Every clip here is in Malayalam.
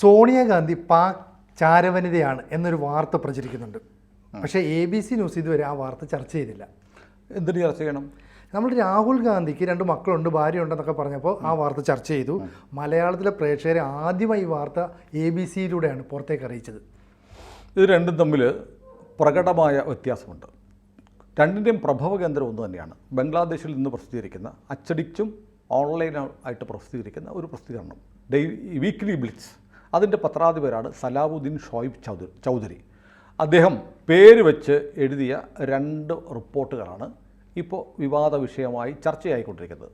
സോണിയാഗാന്ധി പാക് ചാരവനിതയാണ് എന്നൊരു വാർത്ത പ്രചരിക്കുന്നുണ്ട്. പക്ഷേ എ ബി സി ന്യൂസ് ഇതുവരെ ആ വാർത്ത ചർച്ച ചെയ്തില്ല. എന്തിനു ചർച്ച ചെയ്യണം? നമ്മൾ രാഹുൽ ഗാന്ധിക്ക് രണ്ട് മക്കളുണ്ട് ഭാര്യ ഉണ്ടെന്നൊക്കെ പറഞ്ഞപ്പോൾ ആ വാർത്ത ചർച്ച ചെയ്തു. മലയാളത്തിലെ പ്രേക്ഷകരെ ആദ്യമായി ഈ വാർത്ത എ ബി സിയിലൂടെയാണ് പുറത്തേക്ക് അറിയിച്ചത്. ഇത് രണ്ടും തമ്മിൽ പ്രകടമായ വ്യത്യാസമുണ്ട്. രണ്ടിന്റെയും പ്രഭവ കേന്ദ്രം ഒന്ന് തന്നെയാണ്. ബംഗ്ലാദേശിൽ നിന്ന് പ്രസിദ്ധീകരിക്കുന്ന അച്ചടിച്ചും ഓൺലൈനായിട്ട് പ്രസിദ്ധീകരിക്കുന്ന ഒരു പ്രസിദ്ധീകരണം. ഡെയിലി വീക്ക്ലി ബ്ലിറ്റ്സ് അതിന്റെ പത്രാധിപരാണ് സലാവുദ്ദീൻ ഷോയിബ് ചൗധരി ചൗധരി. അദ്ദേഹം പേര് വെച്ച് എഴുതിയ രണ്ട് റിപ്പോർട്ടുകളാണ് ഇപ്പോൾ വിവാദ വിഷയമായി ചർച്ചയായിക്കൊണ്ടിരിക്കുന്നത്.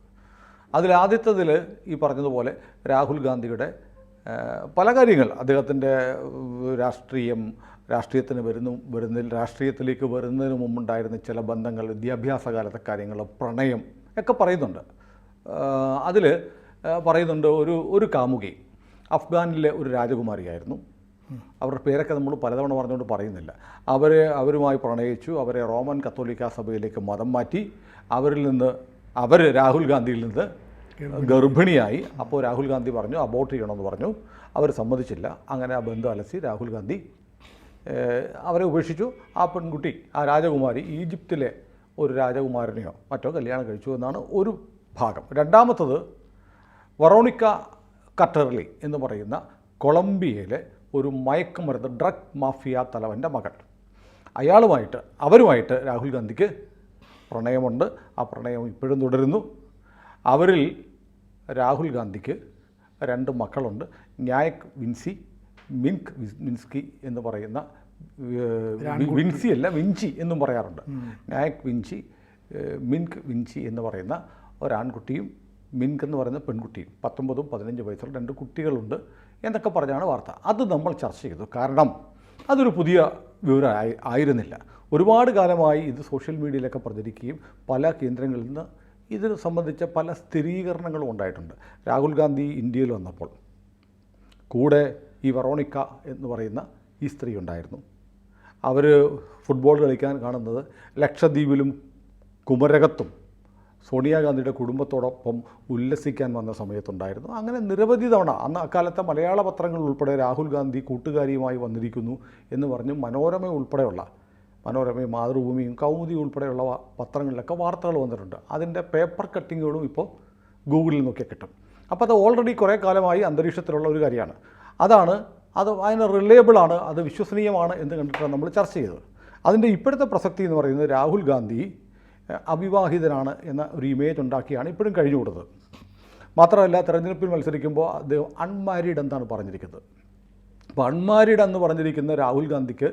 അതിലാദ്യത്തതിൽ ഈ പറഞ്ഞതുപോലെ രാഹുൽ ഗാന്ധിയുടെ പല കാര്യങ്ങൾ. അദ്ദേഹത്തിന്റെ രാഷ്ട്രീയം രാഷ്ട്രീയത്തിന് വരുന്നു വരുന്നതിൽ രാഷ്ട്രീയത്തിലേക്ക് വരുന്നതിന് മുമ്പുണ്ടായിരുന്ന ചില ബന്ധങ്ങൾ വിദ്യാഭ്യാസ കാലത്തെ കാര്യങ്ങൾ പ്രണയം ഒക്കെ പറയുന്നുണ്ട്. അതിൽ പറയുന്നുണ്ട് ഒരു ഒരു കാമുകി. അഫ്ഗാനിലെ ഒരു രാജകുമാരിയായിരുന്നു. അവരുടെ പേരൊക്കെ നമ്മൾ പലതവണ പറഞ്ഞുകൊണ്ട് പറയുന്നില്ല. അവരെ അവരുമായി പ്രണയിച്ചു. അവരെ റോമൻ കത്തോലിക്ക സഭയിലേക്ക് മതം മാറ്റി. അവരിൽ നിന്ന് അവർ രാഹുൽ ഗാന്ധിയിൽ നിന്ന് ഗർഭിണിയായി. അപ്പോൾ രാഹുൽ ഗാന്ധി പറഞ്ഞു അബോർട്ട് ചെയ്യണമെന്ന് പറഞ്ഞു. അവർ സമ്മതിച്ചില്ല. അങ്ങനെ ആ ബന്ധം അലസി രാഹുൽ ഗാന്ധി അവരെ ഉപേക്ഷിച്ചു. ആ പെൺകുട്ടി ആ രാജകുമാരി ഈജിപ്തിലെ ഒരു രാജകുമാരനെയോ മറ്റോ കല്യാണം കഴിച്ചു എന്നാണ് ഒരു ഭാഗം. രണ്ടാമത്തത് വറോണിക്ക കട്ടർലി എന്ന് പറയുന്ന കൊളംബിയയിലെ ഒരു മയക്കുമരുന്ന് ഡ്രഗ് മാഫിയ തലവന്റെ മകൾ അയാളുമായിട്ട് അവരുമായിട്ട് രാഹുൽ ഗാന്ധിക്ക് പ്രണയമുണ്ട്. ആ പ്രണയം ഇപ്പോഴും തുടരുന്നു. അവരിൽ രാഹുൽ ഗാന്ധിക്ക് രണ്ട് മക്കളുണ്ട്. ന്യായക് വിൻസി മിൻക് വിൻസ്കി മിൻസ്കി എന്ന് പറയുന്ന വിൻസി അല്ല വിൻചി എന്നും പറയാറുണ്ട്. ന്യായക് വിൻചി മിൻക് വിൻചി എന്ന് പറയുന്ന ഒരാൺകുട്ടിയും മിൻക് എന്ന് പറയുന്ന പെൺകുട്ടി പത്തൊമ്പതും പതിനഞ്ച് വയസ്സുള്ള രണ്ട് കുട്ടികളുണ്ട് എന്നൊക്കെ പറഞ്ഞാണ് വാർത്ത. അത് നമ്മൾ ചർച്ച ചെയ്തു. കാരണം അതൊരു പുതിയ വിവരം ആയി ആയിരുന്നില്ല. ഒരുപാട് കാലമായി ഇത് സോഷ്യൽ മീഡിയയിലൊക്കെ പ്രചരിക്കുകയും പല കേന്ദ്രങ്ങളിൽ നിന്ന് ഇതിനെ സംബന്ധിച്ച പല സ്ഥിരീകരണങ്ങളും ഉണ്ടായിട്ടുണ്ട്. രാഹുൽ ഗാന്ധി ഇന്ത്യയിൽ വന്നപ്പോൾ കൂടെ ഈ വറോണിക്ക എന്ന് പറയുന്ന ഈ സ്ത്രീ ഉണ്ടായിരുന്നു. അവർ ഫുട്ബോൾ കളിക്കാൻ കാണുന്നത് ലക്ഷദ്വീപിലും കുമരകത്തും സോണിയാഗാന്ധിയുടെ കുടുംബത്തോടൊപ്പം ഉല്ലസിക്കാൻ വന്ന സമയത്തുണ്ടായിരുന്നു. അങ്ങനെ നിരവധി തവണ അന്ന് അക്കാലത്തെ മലയാള പത്രങ്ങൾ ഉൾപ്പെടെ രാഹുൽ ഗാന്ധി കൂട്ടുകാരിയുമായി വന്നിരിക്കുന്നു എന്ന് പറഞ്ഞ് മനോരമ ഉൾപ്പെടെയുള്ള മനോരമയും മാതൃഭൂമിയും കൗമുദി ഉൾപ്പെടെയുള്ള പത്രങ്ങളിലൊക്കെ വാർത്തകൾ വന്നിട്ടുണ്ട്. അതിന്റെ പേപ്പർ കട്ടിങ്ങുകളും ഇപ്പോൾ ഗൂഗിളിൽ നോക്കിയാൽ കിട്ടും. അപ്പോൾ അത് ഓൾറെഡി കുറേ കാലമായി അന്തരീക്ഷത്തിലുള്ള ഒരു കാര്യമാണ്. അതാണ് അത് അതിന് റിലയബിളാണ് അത് വിശ്വസനീയമാണ് എന്ന് കണ്ടിട്ടാണ് നമ്മൾ ചർച്ച ചെയ്തത്. അതിന്റെ ഇപ്പോഴത്തെ പ്രസക്തി എന്ന് പറയുന്നത് രാഹുൽ ഗാന്ധി അവിവാഹിതനാണ് എന്ന ഒരു ഇമേജ് ഉണ്ടാക്കിയാണ് ഇപ്പോഴും കഴിഞ്ഞു കൊടുത്തത് മാത്രമല്ല തെരഞ്ഞെടുപ്പിൽ മത്സരിക്കുമ്പോൾ അദ്ദേഹം അൺമാരീഡ് എന്താണ് പറഞ്ഞിരിക്കുന്നത്. അപ്പോൾ അൺമാരീഡ് എന്ന് പറഞ്ഞിരിക്കുന്ന രാഹുൽ ഗാന്ധിക്ക്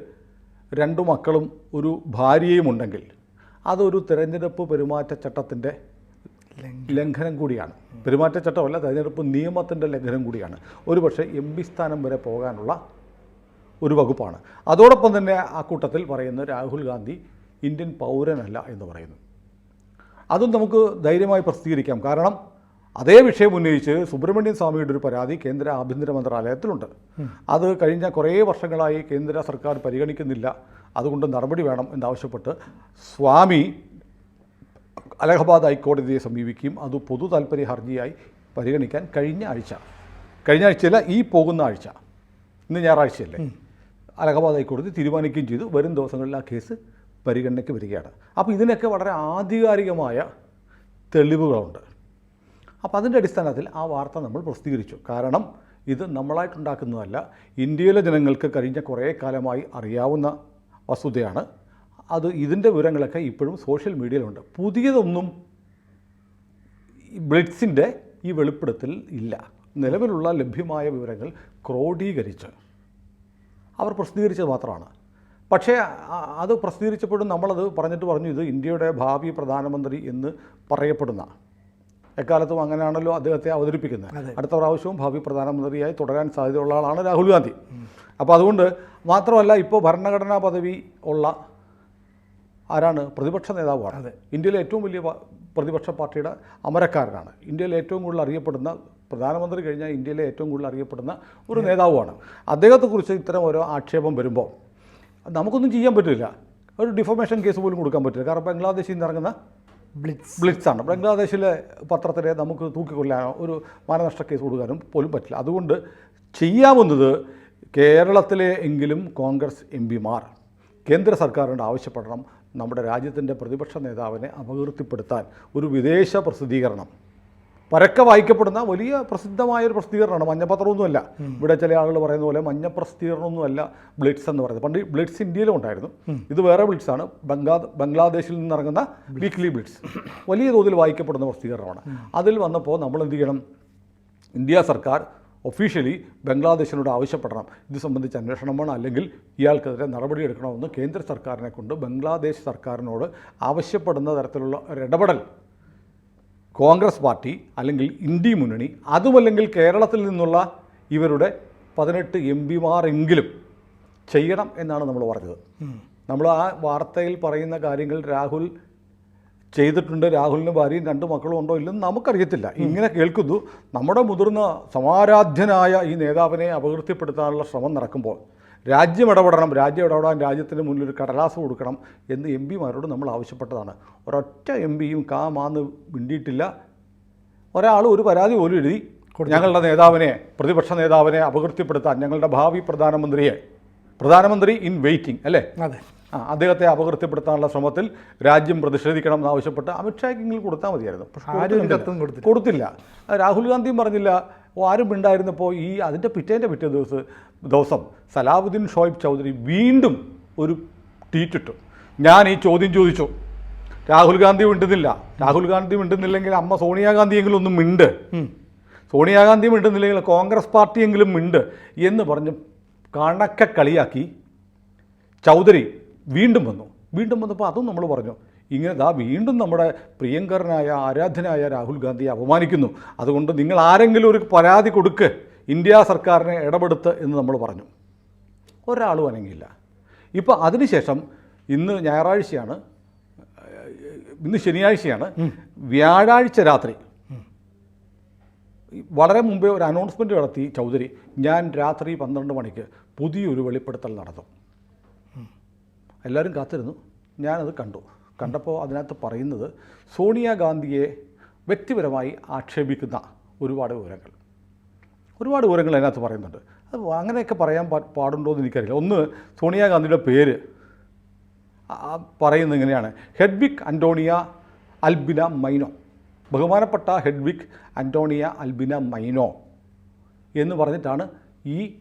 രണ്ടു മക്കളും ഒരു ഭാര്യയും ഉണ്ടെങ്കിൽ അതൊരു തിരഞ്ഞെടുപ്പ് പെരുമാറ്റച്ചട്ടത്തിന്റെ ലംഘനം. കൂടിയാണ്. പെരുമാറ്റച്ചട്ടമല്ല തിരഞ്ഞെടുപ്പ് നിയമത്തിന്റെ ലംഘനം കൂടിയാണ്. ഒരുപക്ഷെ എം പി സ്ഥാനം വരെ പോകാനുള്ള ഒരു വകുപ്പാണ്. അതോടൊപ്പം തന്നെ ആ കൂട്ടത്തിൽ പറയുന്ന രാഹുൽ ഗാന്ധി ഇന്ത്യൻ പൗരനല്ല എന്ന് പറയുന്നു. അതും നമുക്ക് ധൈര്യമായി പ്രസിദ്ധീകരിക്കാം. കാരണം അതേ വിഷയം ഉന്നയിച്ച് സുബ്രഹ്മണ്യൻ സ്വാമിയുടെ ഒരു പരാതി കേന്ദ്ര ആഭ്യന്തര മന്ത്രാലയത്തിലുണ്ട്. അത് കഴിഞ്ഞ കുറേ വർഷങ്ങളായി കേന്ദ്ര സർക്കാർ പരിഗണിക്കുന്നില്ല. അതുകൊണ്ട് നടപടി വേണം എന്നാവശ്യപ്പെട്ട് സ്വാമി അലഹബാദ് ഹൈക്കോടതിയെ സമീപിക്കുകയും അത് പൊതു താൽപ്പര്യ ഹർജിയായി പരിഗണിക്കാൻ കഴിഞ്ഞ ആഴ്ച. കഴിഞ്ഞ ആഴ്ചയല്ല ഈ പോകുന്ന ആഴ്ച. ഇന്ന് ഞായറാഴ്ചയല്ലേ? അലഹബാദ് ഹൈക്കോടതി തീരുമാനിക്കുകയും ചെയ്തു. വരും ദിവസങ്ങളിൽ ആ കേസ് പരിഗണനയ്ക്ക് വരികയാണ്. അപ്പോൾ ഇതിനൊക്കെ വളരെ ആധികാരികമായ തെളിവുകളുണ്ട്. അപ്പോൾ അതിന്റെ അടിസ്ഥാനത്തിൽ ആ വാർത്ത നമ്മൾ പ്രസിദ്ധീകരിച്ചു. കാരണം ഇത് നമ്മളായിട്ടുണ്ടാക്കുന്നതല്ല ഇന്ത്യയിലെ ജനങ്ങൾക്ക് കഴിഞ്ഞ കുറേ കാലമായി അറിയാവുന്ന വസ്തുതയാണ്. അത് ഇതിന്റെ വിവരങ്ങളൊക്കെ ഇപ്പോഴും സോഷ്യൽ മീഡിയയിലുണ്ട്. പുതിയതൊന്നും ഈ ബ്ലിറ്റ്സിന്റെ ഈ വെളിപ്പെടുത്തൽ ഇല്ല. നിലവിലുള്ള ലഭ്യമായ വിവരങ്ങൾ ക്രോഡീകരിച്ച് അവർ പ്രസിദ്ധീകരിച്ചത് മാത്രമാണ്. പക്ഷേ അത് പ്രസിദ്ധീകരിച്ചപ്പോഴും നമ്മളത് പറഞ്ഞിട്ട് പറഞ്ഞു ഇത് ഇന്ത്യയുടെ ഭാവി പ്രധാനമന്ത്രി എന്ന് പറയപ്പെടുന്ന. എക്കാലത്തും അങ്ങനെയാണല്ലോ അദ്ദേഹത്തെ അവതരിപ്പിക്കുന്നത്. അടുത്ത പ്രാവശ്യവും ഭാവി പ്രധാനമന്ത്രിയായി തുടരാൻ സാധ്യതയുള്ള ആളാണ് രാഹുൽ ഗാന്ധി. അപ്പോൾ അതുകൊണ്ട് മാത്രമല്ല ഇപ്പോൾ ഭരണഘടനാ പദവി ഉള്ള ആരാണ്? പ്രതിപക്ഷ നേതാവാണ് ഇന്ത്യയിലെ ഏറ്റവും വലിയ പ്രതിപക്ഷ പാർട്ടിയുടെ അമരക്കാരനാണ്. ഇന്ത്യയിലെ ഏറ്റവും കൂടുതൽ അറിയപ്പെടുന്ന പ്രധാനമന്ത്രി കഴിഞ്ഞാൽ ഇന്ത്യയിലെ ഏറ്റവും കൂടുതൽ അറിയപ്പെടുന്ന ഒരു നേതാവുമാണ്. അദ്ദേഹത്തെക്കുറിച്ച് ഇത്തരം ഓരോ ആക്ഷേപം വരുമ്പോൾ നമുക്കൊന്നും ചെയ്യാൻ പറ്റില്ല. ഒരു ഡിഫോമേഷൻ കേസ് പോലും കൊടുക്കാൻ പറ്റില്ല. കാരണം ബംഗ്ലാദേശിൽ നിന്ന് ഇറങ്ങുന്ന ബ്ലിറ്റ്സ്. ബ്ലിറ്റ്സാണ്. ബംഗ്ലാദേശിലെ പത്രത്തിലെ നമുക്ക് തൂക്കിക്കൊല്ലാനോ ഒരു മാനനഷ്ട കേസ് കൊടുക്കാനും പോലും പറ്റില്ല. അതുകൊണ്ട് ചെയ്യാവുന്നത് കേരളത്തിലെ എങ്കിലും കോൺഗ്രസ് എം പിമാർ കേന്ദ്ര സർക്കാരിനോട് ആവശ്യപ്പെടണം. നമ്മുടെ രാജ്യത്തിന്റെ പ്രതിപക്ഷ നേതാവിനെ അപകീർത്തിപ്പെടുത്താൻ ഒരു വിദേശ പ്രസിദ്ധീകരണം പരക്കെ വായിക്കപ്പെടുന്ന വലിയ പ്രസിദ്ധമായ ഒരു പ്രസിദ്ധീകരണമാണ് മഞ്ഞപത്രമൊന്നുമല്ല. ഇവിടെ ചില ആളുകൾ പറയുന്ന പോലെ മഞ്ഞ പ്രസിദ്ധീകരണമൊന്നുമല്ല ബ്ലിറ്റ്സ് എന്ന് പറയുന്നത്. പണ്ട് ബ്ലിറ്റ്സ് ഇന്ത്യയിലും ഉണ്ടായിരുന്നു. ഇത് വേറെ ബ്ലിറ്റ്സ് ആണ് ബംഗ്ലാ ബംഗ്ലാദേശിൽ നിന്നിറങ്ങുന്ന വീക്ക്ലി ബ്ലിറ്റ്സ്. വലിയ തോതിൽ വായിക്കപ്പെടുന്ന പ്രസിദ്ധീകരണമാണ്. അതിൽ വന്നപ്പോൾ നമ്മൾ എന്ത് ചെയ്യണം ഇന്ത്യ സർക്കാർ ഒഫീഷ്യലി ബംഗ്ലാദേശിനോട് ആവശ്യപ്പെടണം. ഇത് സംബന്ധിച്ച് അന്വേഷണം വേണം അല്ലെങ്കിൽ ഇയാൾക്കെതിരെ നടപടിയെടുക്കണമെന്ന് കേന്ദ്ര സർക്കാരിനെ കൊണ്ട് ബംഗ്ലാദേശ് സർക്കാരിനോട് ആവശ്യപ്പെടുന്ന തരത്തിലുള്ള ഒരു ഇടപെടൽ കോൺഗ്രസ് പാർട്ടി അല്ലെങ്കിൽ ഇന്ത്യ മുന്നണി അതുമല്ലെങ്കിൽ കേരളത്തിൽ നിന്നുള്ള ഇവരുടെ പതിനെട്ട് എം പിമാരെങ്കിലും ചെയ്യണം എന്നാണ് നമ്മൾ പറഞ്ഞത്. നമ്മൾ ആ വാർത്തയിൽ പറയുന്ന കാര്യങ്ങൾ രാഹുൽ ചെയ്തിട്ടുണ്ട് രാഹുലിന് ഭാര്യയും രണ്ട് മക്കളും ഉണ്ടോ ഇല്ലെന്ന് നമുക്കറിയത്തില്ല. ഇങ്ങനെ കേൾക്കുന്നു. നമ്മുടെ മുതിർന്ന സമാരാധ്യനായ ഈ നേതാവിനെ അപകീർത്തിപ്പെടുത്താനുള്ള ശ്രമം നടക്കുമ്പോൾ രാജ്യം ഇടപെടണം രാജ്യം ഇടപെടാൻ രാജ്യത്തിന് മുന്നിൽ ഒരു കടലാസ് കൊടുക്കണം എന്ന് എം പിമാരോട് നമ്മൾ ആവശ്യപ്പെട്ടതാണ്. ഒരൊറ്റ എം പിയും കാമാന്ന് മിണ്ടിയിട്ടില്ല. ഒരാൾ ഒരു പരാതി പോലും എഴുതി ഞങ്ങളുടെ നേതാവിനെ പ്രതിപക്ഷ നേതാവിനെ അപകീർത്തിപ്പെടുത്താൻ ഞങ്ങളുടെ ഭാവി പ്രധാനമന്ത്രിയെ പ്രധാനമന്ത്രി ഇൻ വെയിറ്റിംഗ് അല്ലേ? അതെ. ആ അദ്ദേഹത്തെ അപകീർത്തിപ്പെടുത്താനുള്ള ശ്രമത്തിൽ രാജ്യം പ്രതിഷേധിക്കണം എന്നാവശ്യപ്പെട്ട് അമിത്ഷായ്ക്കെങ്കിലും കൊടുത്താൽ മതിയായിരുന്നു. പക്ഷെ കൊടുത്തില്ല. രാഹുൽ ഗാന്ധിയും പറഞ്ഞില്ല ആരും ഉണ്ടായിരുന്നപ്പോൾ ഈ അതിന്റെ പിറ്റേന്റെ പിറ്റേ ദിവസം ദിവസം സലാവുദ്ദീൻ ഷോയിബ് ചൗധരി വീണ്ടും ഒരു ട്വീറ്റ് ഇട്ടു ഞാൻ ഈ ചോദ്യം ചോദിച്ചു. രാഹുൽ ഗാന്ധി മിണ്ടുന്നില്ല. രാഹുൽ ഗാന്ധി മിണ്ടുന്നില്ലെങ്കിൽ അമ്മ സോണിയാഗാന്ധിയെങ്കിലും ഒന്നും മിണ്ട്. സോണിയാഗാന്ധി മിണ്ടുന്നില്ലെങ്കിൽ കോൺഗ്രസ് പാർട്ടിയെങ്കിലും മിണ്ട് എന്ന് പറഞ്ഞ് കണക്കെ കളിയാക്കി ചൗധരി വീണ്ടും വന്നു. വീണ്ടും വന്നപ്പോൾ അതും നമ്മൾ പറഞ്ഞു. ഇങ്ങനെ ദാ വീണ്ടും നമ്മുടെ പ്രിയങ്കരനായ ആരാധനായ രാഹുൽ ഗാന്ധിയെ അപമാനിക്കുന്നു. അതുകൊണ്ട് നിങ്ങൾ ആരെങ്കിലും ഒരു പരാതി കൊടുക്ക് ഇന്ത്യ സർക്കാരിനെ ഇടപെടുത്ത് എന്ന് നമ്മൾ പറഞ്ഞു. ഒരാളും അനങ്ങിയില്ല. ഇപ്പോൾ അതിനുശേഷം ഇന്ന് ഞായറാഴ്ചയാണ് ഇന്ന് ശനിയാഴ്ചയാണ് വ്യാഴാഴ്ച രാത്രി. വളരെ മുമ്പേ ഒരു അനൗൺസ്മെന്റ് നടത്തി ചൗധരി ഞാൻ രാത്രി പന്ത്രണ്ട് മണിക്ക് പുതിയൊരു വെളിപ്പെടുത്തൽ നടത്തും എല്ലാവരും കാത്തിരുന്നു. ഞാനത് കണ്ടു. കണ്ടപ്പോൾ അതിനകത്ത് പറയുന്നത് സോണിയാഗാന്ധിയെ വ്യക്തിപരമായി ആക്ഷേപിക്കുന്ന ഒരുപാട് വിവരങ്ങൾ. ഒരുപാട് വിവരങ്ങൾ അതിനകത്ത് പറയുന്നുണ്ട്. അത് അങ്ങനെയൊക്കെ പറയാൻ പാടുണ്ടോ എന്ന് എനിക്കറിയില്ല. ഒന്ന് സോണിയാഗാന്ധിയുടെ പേര് പറയുന്നത് ഇങ്ങനെയാണ്. Hedwig Antonia Albina Maino. ബഹുമാനപ്പെട്ട ഹെഡ്വിക് അന്റോണിയ അൽബിന മൈനോ എന്ന് പറഞ്ഞിട്ടാണ് ഈ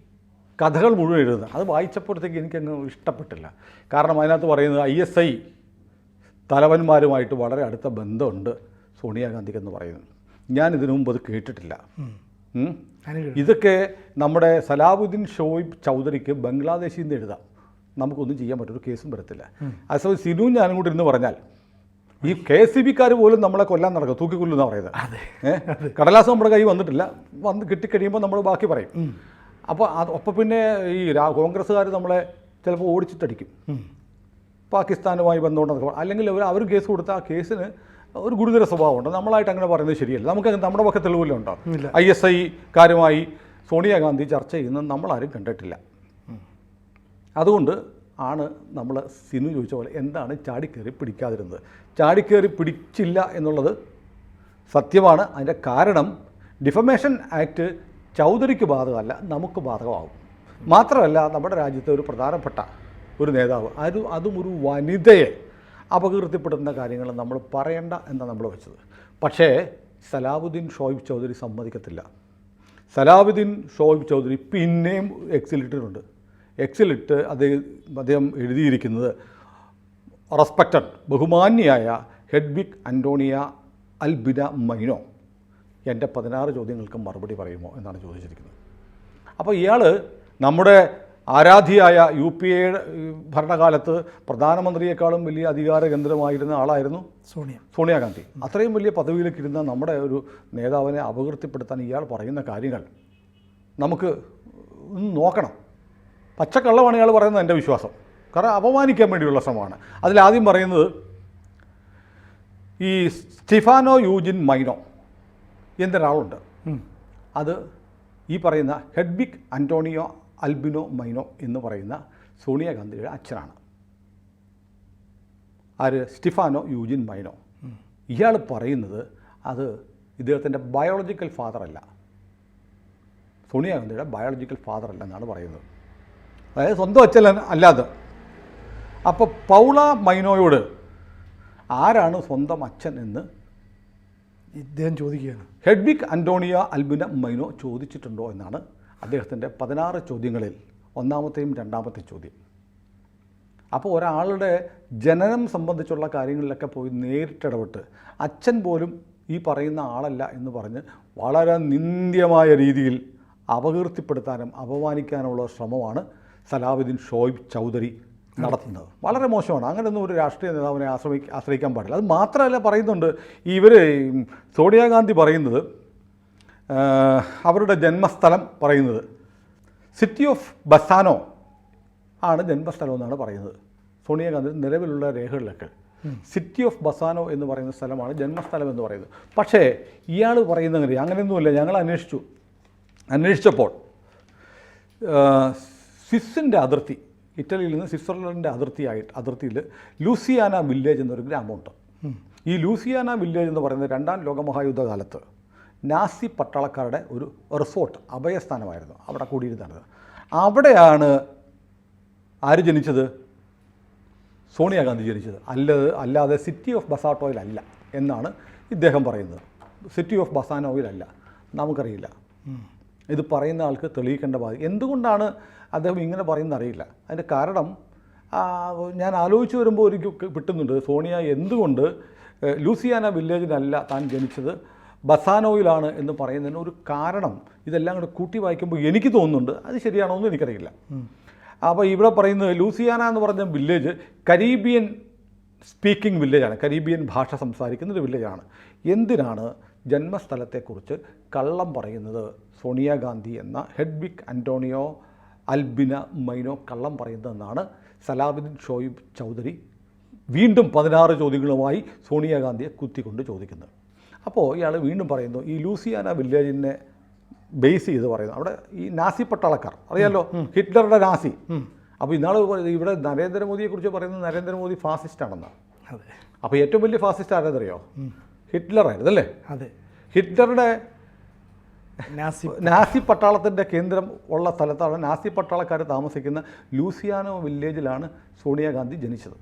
കഥകൾ മുഴുവൻ എഴുതുന്നത്. അത് വായിച്ചപ്പോഴത്തേക്ക് എനിക്കങ്ങ് ഇഷ്ടപ്പെട്ടില്ല. കാരണം അതിനകത്ത് പറയുന്നത് ഐ എസ് ഐ തലവന്മാരുമായിട്ട് വളരെ അടുത്ത ബന്ധമുണ്ട് സോണിയാഗാന്ധിക്ക് എന്ന് പറയുന്നത്. ഞാൻ ഇതിനു മുമ്പ് അത് കേട്ടിട്ടില്ല. ഇതൊക്കെ നമ്മുടെ സലാബുദ്ദീൻ ഷോയിബ് ചൗധരിക്ക് ബംഗ്ലാദേശിൽ നിന്ന് എഴുതാം. നമുക്കൊന്നും ചെയ്യാൻ പറ്റൊരു കേസും വരത്തില്ല. അതേസമയം സിനു ഞാനും കൂടി ഇരുന്ന് പറഞ്ഞാൽ ഈ കെ എസ് സി ബിക്കാർ പോലും നമ്മളെ കൊല്ലാൻ നടക്കും തൂക്കിക്കൊല്ലുന്ന പറയുന്നത്. ഏഹ് കടലാസ് നമ്മുടെ കൈ വന്നിട്ടില്ല വന്ന് കിട്ടിക്കഴിയുമ്പോൾ നമ്മൾ ബാക്കി പറയും. അപ്പോൾ അത് പിന്നെ ഈ കോൺഗ്രസ്സുകാർ നമ്മളെ ചിലപ്പോൾ ഓടിച്ചിട്ടടിക്കും. പാകിസ്ഥാനുമായി ബന്ധമുണ്ടെന്ന് അല്ലെങ്കിൽ അവർ അവർ കേസ് കൊടുത്ത ആ കേസിന് ഒരു ഗുരുതര സ്വഭാവമുണ്ട്. നമ്മളായിട്ട് അങ്ങനെ പറയുന്നത് ശരിയല്ല. നമുക്ക് നമ്മുടെ പക്ക ഇല്ല. ഐ എസ് ഐ കാരുമായി സോണിയാഗാന്ധി ചർച്ച ചെയ്യുന്നത് നമ്മളാരും കണ്ടിട്ടില്ല. അതുകൊണ്ട് ആണ് നമ്മൾ സിനു ചോദിച്ച പോലെ എന്താണ് ചാടിക്കയറി പിടിക്കാതിരുന്നത്? ചാടിക്കയറി പിടിച്ചില്ല എന്നുള്ളത് സത്യമാണ്. അതിന്റെ കാരണം ഡിഫമേഷൻ ആക്ട് ചൗധരിക്ക് ബാധകമല്ല നമുക്ക് ബാധകമാകും. മാത്രമല്ല നമ്മുടെ രാജ്യത്തെ ഒരു പ്രധാനപ്പെട്ട ഒരു നേതാവ്. അത് അതും ഒരു വനിതയെ അപകീർത്തിപ്പെടുത്തുന്ന കാര്യങ്ങൾ നമ്മൾ പറയണ്ട എന്നാണ് നമ്മൾ വെച്ചത്. പക്ഷേ സലാബുദ്ദീൻ ഷോയിബ് ചൗധരി സമ്മതിക്കത്തില്ല. സലാബുദ്ദീൻ ഷോയിബ് ചൗധരി പിന്നെയും എക്സിലിട്ടിട്ടുണ്ട്. എക്സിലിട്ട് അദ്ദേഹം അദ്ദേഹം എഴുതിയിരിക്കുന്നത് റെസ്പെക്റ്റഡ് ബഹുമാന്യായ ഹെഡ്വിക് അന്റോണിയ അൽബിന മൈനോ. എന്റെ പതിനാറ് ചോദ്യങ്ങൾക്ക് മറുപടി പറയുമോ എന്നാണ് ചോദിച്ചിരിക്കുന്നത്. അപ്പോൾ ഇയാൾ നമ്മുടെ ആരാധ്യയായ യു പി എ ഭരണകാലത്ത് പ്രധാനമന്ത്രിയെക്കാളും വലിയ അധികാര കേന്ദ്രമായിരുന്ന ആളായിരുന്നു സോണിയ. സോണിയാഗാന്ധി അത്രയും വലിയ പദവിയിലേക്ക് ഇരുന്ന നമ്മുടെ ഒരു നേതാവിനെ അപകീർത്തിപ്പെടുത്താൻ ഇയാൾ പറയുന്ന കാര്യങ്ങൾ നമുക്ക് നോക്കണം. പച്ചക്കള്ളമാണ് ഇയാൾ പറയുന്നത് എന്റെ വിശ്വാസം. കാരണം അപമാനിക്കാൻ വേണ്ടിയുള്ള ശ്രമമാണ്. അതിലാദ്യം പറയുന്നത് ഈ സ്റ്റിഫാനോ യൂജിൻ മൈനോ എന്നൊരാളുണ്ട് അത് ഈ പറയുന്ന ഹെഡ്ബിക് അന്റോണിയോ അൽബിനോ മൈനോ എന്ന് പറയുന്ന സോണിയാഗാന്ധിയുടെ അച്ഛനാണ്. ആര്? Stefano Eugene Maino. ഇയാൾ പറയുന്നത് അത് ഇദ്ദേഹത്തിന്റെ ബയോളജിക്കൽ ഫാദർ അല്ല. സോണിയാഗാന്ധിയുടെ ബയോളജിക്കൽ ഫാദർ അല്ല എന്നാണ് പറയുന്നത്. അതായത് സ്വന്തം അച്ഛൻ അല്ലാതെ അപ്പോൾ പൗള മൈനോയോട് ആരാണ് സ്വന്തം അച്ഛൻ എന്ന് ഇദ്ദേഹം ചോദിക്കുകയാണ്. ഹെഡ്വിക് അന്റോണിയ അൽബിന മൈനോ ചോദിച്ചിട്ടുണ്ടോ എന്നാണ് അദ്ദേഹത്തിന്റെ പതിനാറ് ചോദ്യങ്ങളിൽ ഒന്നാമത്തെയും രണ്ടാമത്തെ ചോദ്യം. അപ്പോൾ ഒരാളുടെ ജനനം സംബന്ധിച്ചുള്ള കാര്യങ്ങളിലൊക്കെ പോയി നേരിട്ടിടപെട്ട് അച്ഛൻ പോലും ഈ പറയുന്ന ആളല്ല എന്ന് പറഞ്ഞ് വളരെ നിന്ദ്യമായ രീതിയിൽ അപകീർത്തിപ്പെടുത്താനും അപമാനിക്കാനുമുള്ള ശ്രമമാണ് സലാഹുദ്ദീൻ ഷോയിബ് ചൗധരി നടത്തുന്നത്. വളരെ മോശമാണ്. അങ്ങനെയൊന്നും ഒരു രാഷ്ട്രീയ നേതാവിനെ ആശ്രയി ആശ്രയിക്കാൻ പാടില്ല. അത് മാത്രമല്ല പറയുന്നുണ്ട് ഇവർ സോണിയാഗാന്ധി പറയുന്നത് അവരുടെ ജന്മസ്ഥലം പറയുന്നത്. സിറ്റി ഓഫ് ബസാനോ ആണ് ജന്മസ്ഥലം എന്നാണ് പറയുന്നത്. സോണിയാഗാന്ധി നിലവിലുള്ള രേഖകളിലൊക്കെ. സിറ്റി ഓഫ് ബസാനോ എന്ന് പറയുന്ന സ്ഥലമാണ് ജന്മസ്ഥലം എന്ന് പറയുന്നത്. പക്ഷേ ഇയാൾ പറയുന്ന അങ്ങനെ അങ്ങനെയൊന്നുമില്ല. ഞങ്ങൾ അന്വേഷിച്ചു. അന്വേഷിച്ചപ്പോൾ സ്വിസിന്റെ അതിർത്തി ഇറ്റലിയിൽ നിന്ന് സ്വിറ്റ്സർലൻഡിന്റെ അതിർത്തിയായിട്ട് അതിർത്തിയിൽ ലൂസിയാന വില്ലേജ് എന്നൊരു ഗ്രാമമുണ്ട്. ഈ ലൂസിയാന വില്ലേജ് എന്ന് പറയുന്നത് രണ്ടാം ലോകമഹായുദ്ധ കാലത്ത് നാസി പട്ടാളക്കാരുടെ ഒരു റിസോർട്ട് അഭയസ്ഥാനമായിരുന്നു അവിടെ കൂടിയിരുന്നത്. അവിടെയാണ് ആര് ജനിച്ചത്? സോണിയാഗാന്ധി ജനിച്ചത്. അല്ലാതെ അല്ലാതെ സിറ്റി ഓഫ് ബസാട്ടോയിലല്ല എന്നാണ് ഇദ്ദേഹം പറയുന്നത്. സിറ്റി ഓഫ് ബസാനോയിലല്ല നമുക്കറിയില്ല. ഇത് പറയുന്ന ആൾക്ക് തെളിയിക്കേണ്ട ബാധ്യത എന്തുകൊണ്ടാണ് അദ്ദേഹം ഇങ്ങനെ പറയുന്നത് അറിയില്ല. അതിന്റെ കാരണം ഞാൻ ആലോചിച്ച് വരുമ്പോൾ എനിക്ക് കിട്ടുന്നുണ്ട്. സോണിയ എന്തുകൊണ്ട് ലൂസിയാന വില്ലേജിലല്ല താൻ ജനിച്ചത്? ബസാനോയിലാണ് എന്ന് പറയുന്നതിന് ഒരു കാരണം ഇതെല്ലാം കൂടെ കൂട്ടി വായിക്കുമ്പോൾ എനിക്ക് തോന്നുന്നുണ്ട്. അത് ശരിയാണോ എന്ന് എനിക്കറിയില്ല. അപ്പോൾ ഇവിടെ പറയുന്നത് ലൂസിയാന എന്ന് പറഞ്ഞ വില്ലേജ് കരീബിയൻ സ്പീക്കിംഗ് വില്ലേജാണ്. കരീബിയൻ ഭാഷ സംസാരിക്കുന്ന ഒരു വില്ലേജാണ്. എന്തിനാണ് ജന്മസ്ഥലത്തെക്കുറിച്ച് കള്ളം പറയുന്നത്? സോണിയാഗാന്ധി എന്ന ഹെഡ്വിക് അന്റോണിയോ അൽബിന മൈനോ കള്ളം പറയുന്നതെന്നാണ് സലാബുദ്ദീൻ ഷോയിബ് ചൗധരി വീണ്ടും പതിനാറ് ചോദ്യങ്ങളുമായി സോണിയാഗാന്ധിയെ കുത്തിക്കൊണ്ട് ചോദിക്കുന്നത്. അപ്പോൾ ഇയാൾ വീണ്ടും പറയുന്നു ഈ ലൂസിയാന വില്ലേജിനെ ബേസ് ചെയ്ത് പറയുന്നു. അവിടെ ഈ നാസി പട്ടാളക്കാർ അറിയാലോ? ഹിറ്റ്ലറുടെ നാസി. അപ്പോൾ ഇന്നാൾ ഇവിടെ നരേന്ദ്രമോദിയെക്കുറിച്ച് പറയുന്നത് നരേന്ദ്രമോദി ഫാസിസ്റ്റാണെന്നാണ് അതെ. അപ്പോൾ ഏറ്റവും വലിയ ഫാസിസ്റ്റ് ആരെന്നറിയോ? ഹിറ്റ്ലറായിരുന്നു അല്ലേ? അതെ. ഹിറ്റ്ലറുടെ നാസി നാസി പട്ടാളത്തിന്റെ കേന്ദ്രം ഉള്ള സ്ഥലത്താണ് നാസി പട്ടാളക്കാർ താമസിക്കുന്ന ലൂസിയാനോ വില്ലേജിലാണ് സോണിയാഗാന്ധി ജനിച്ചത്.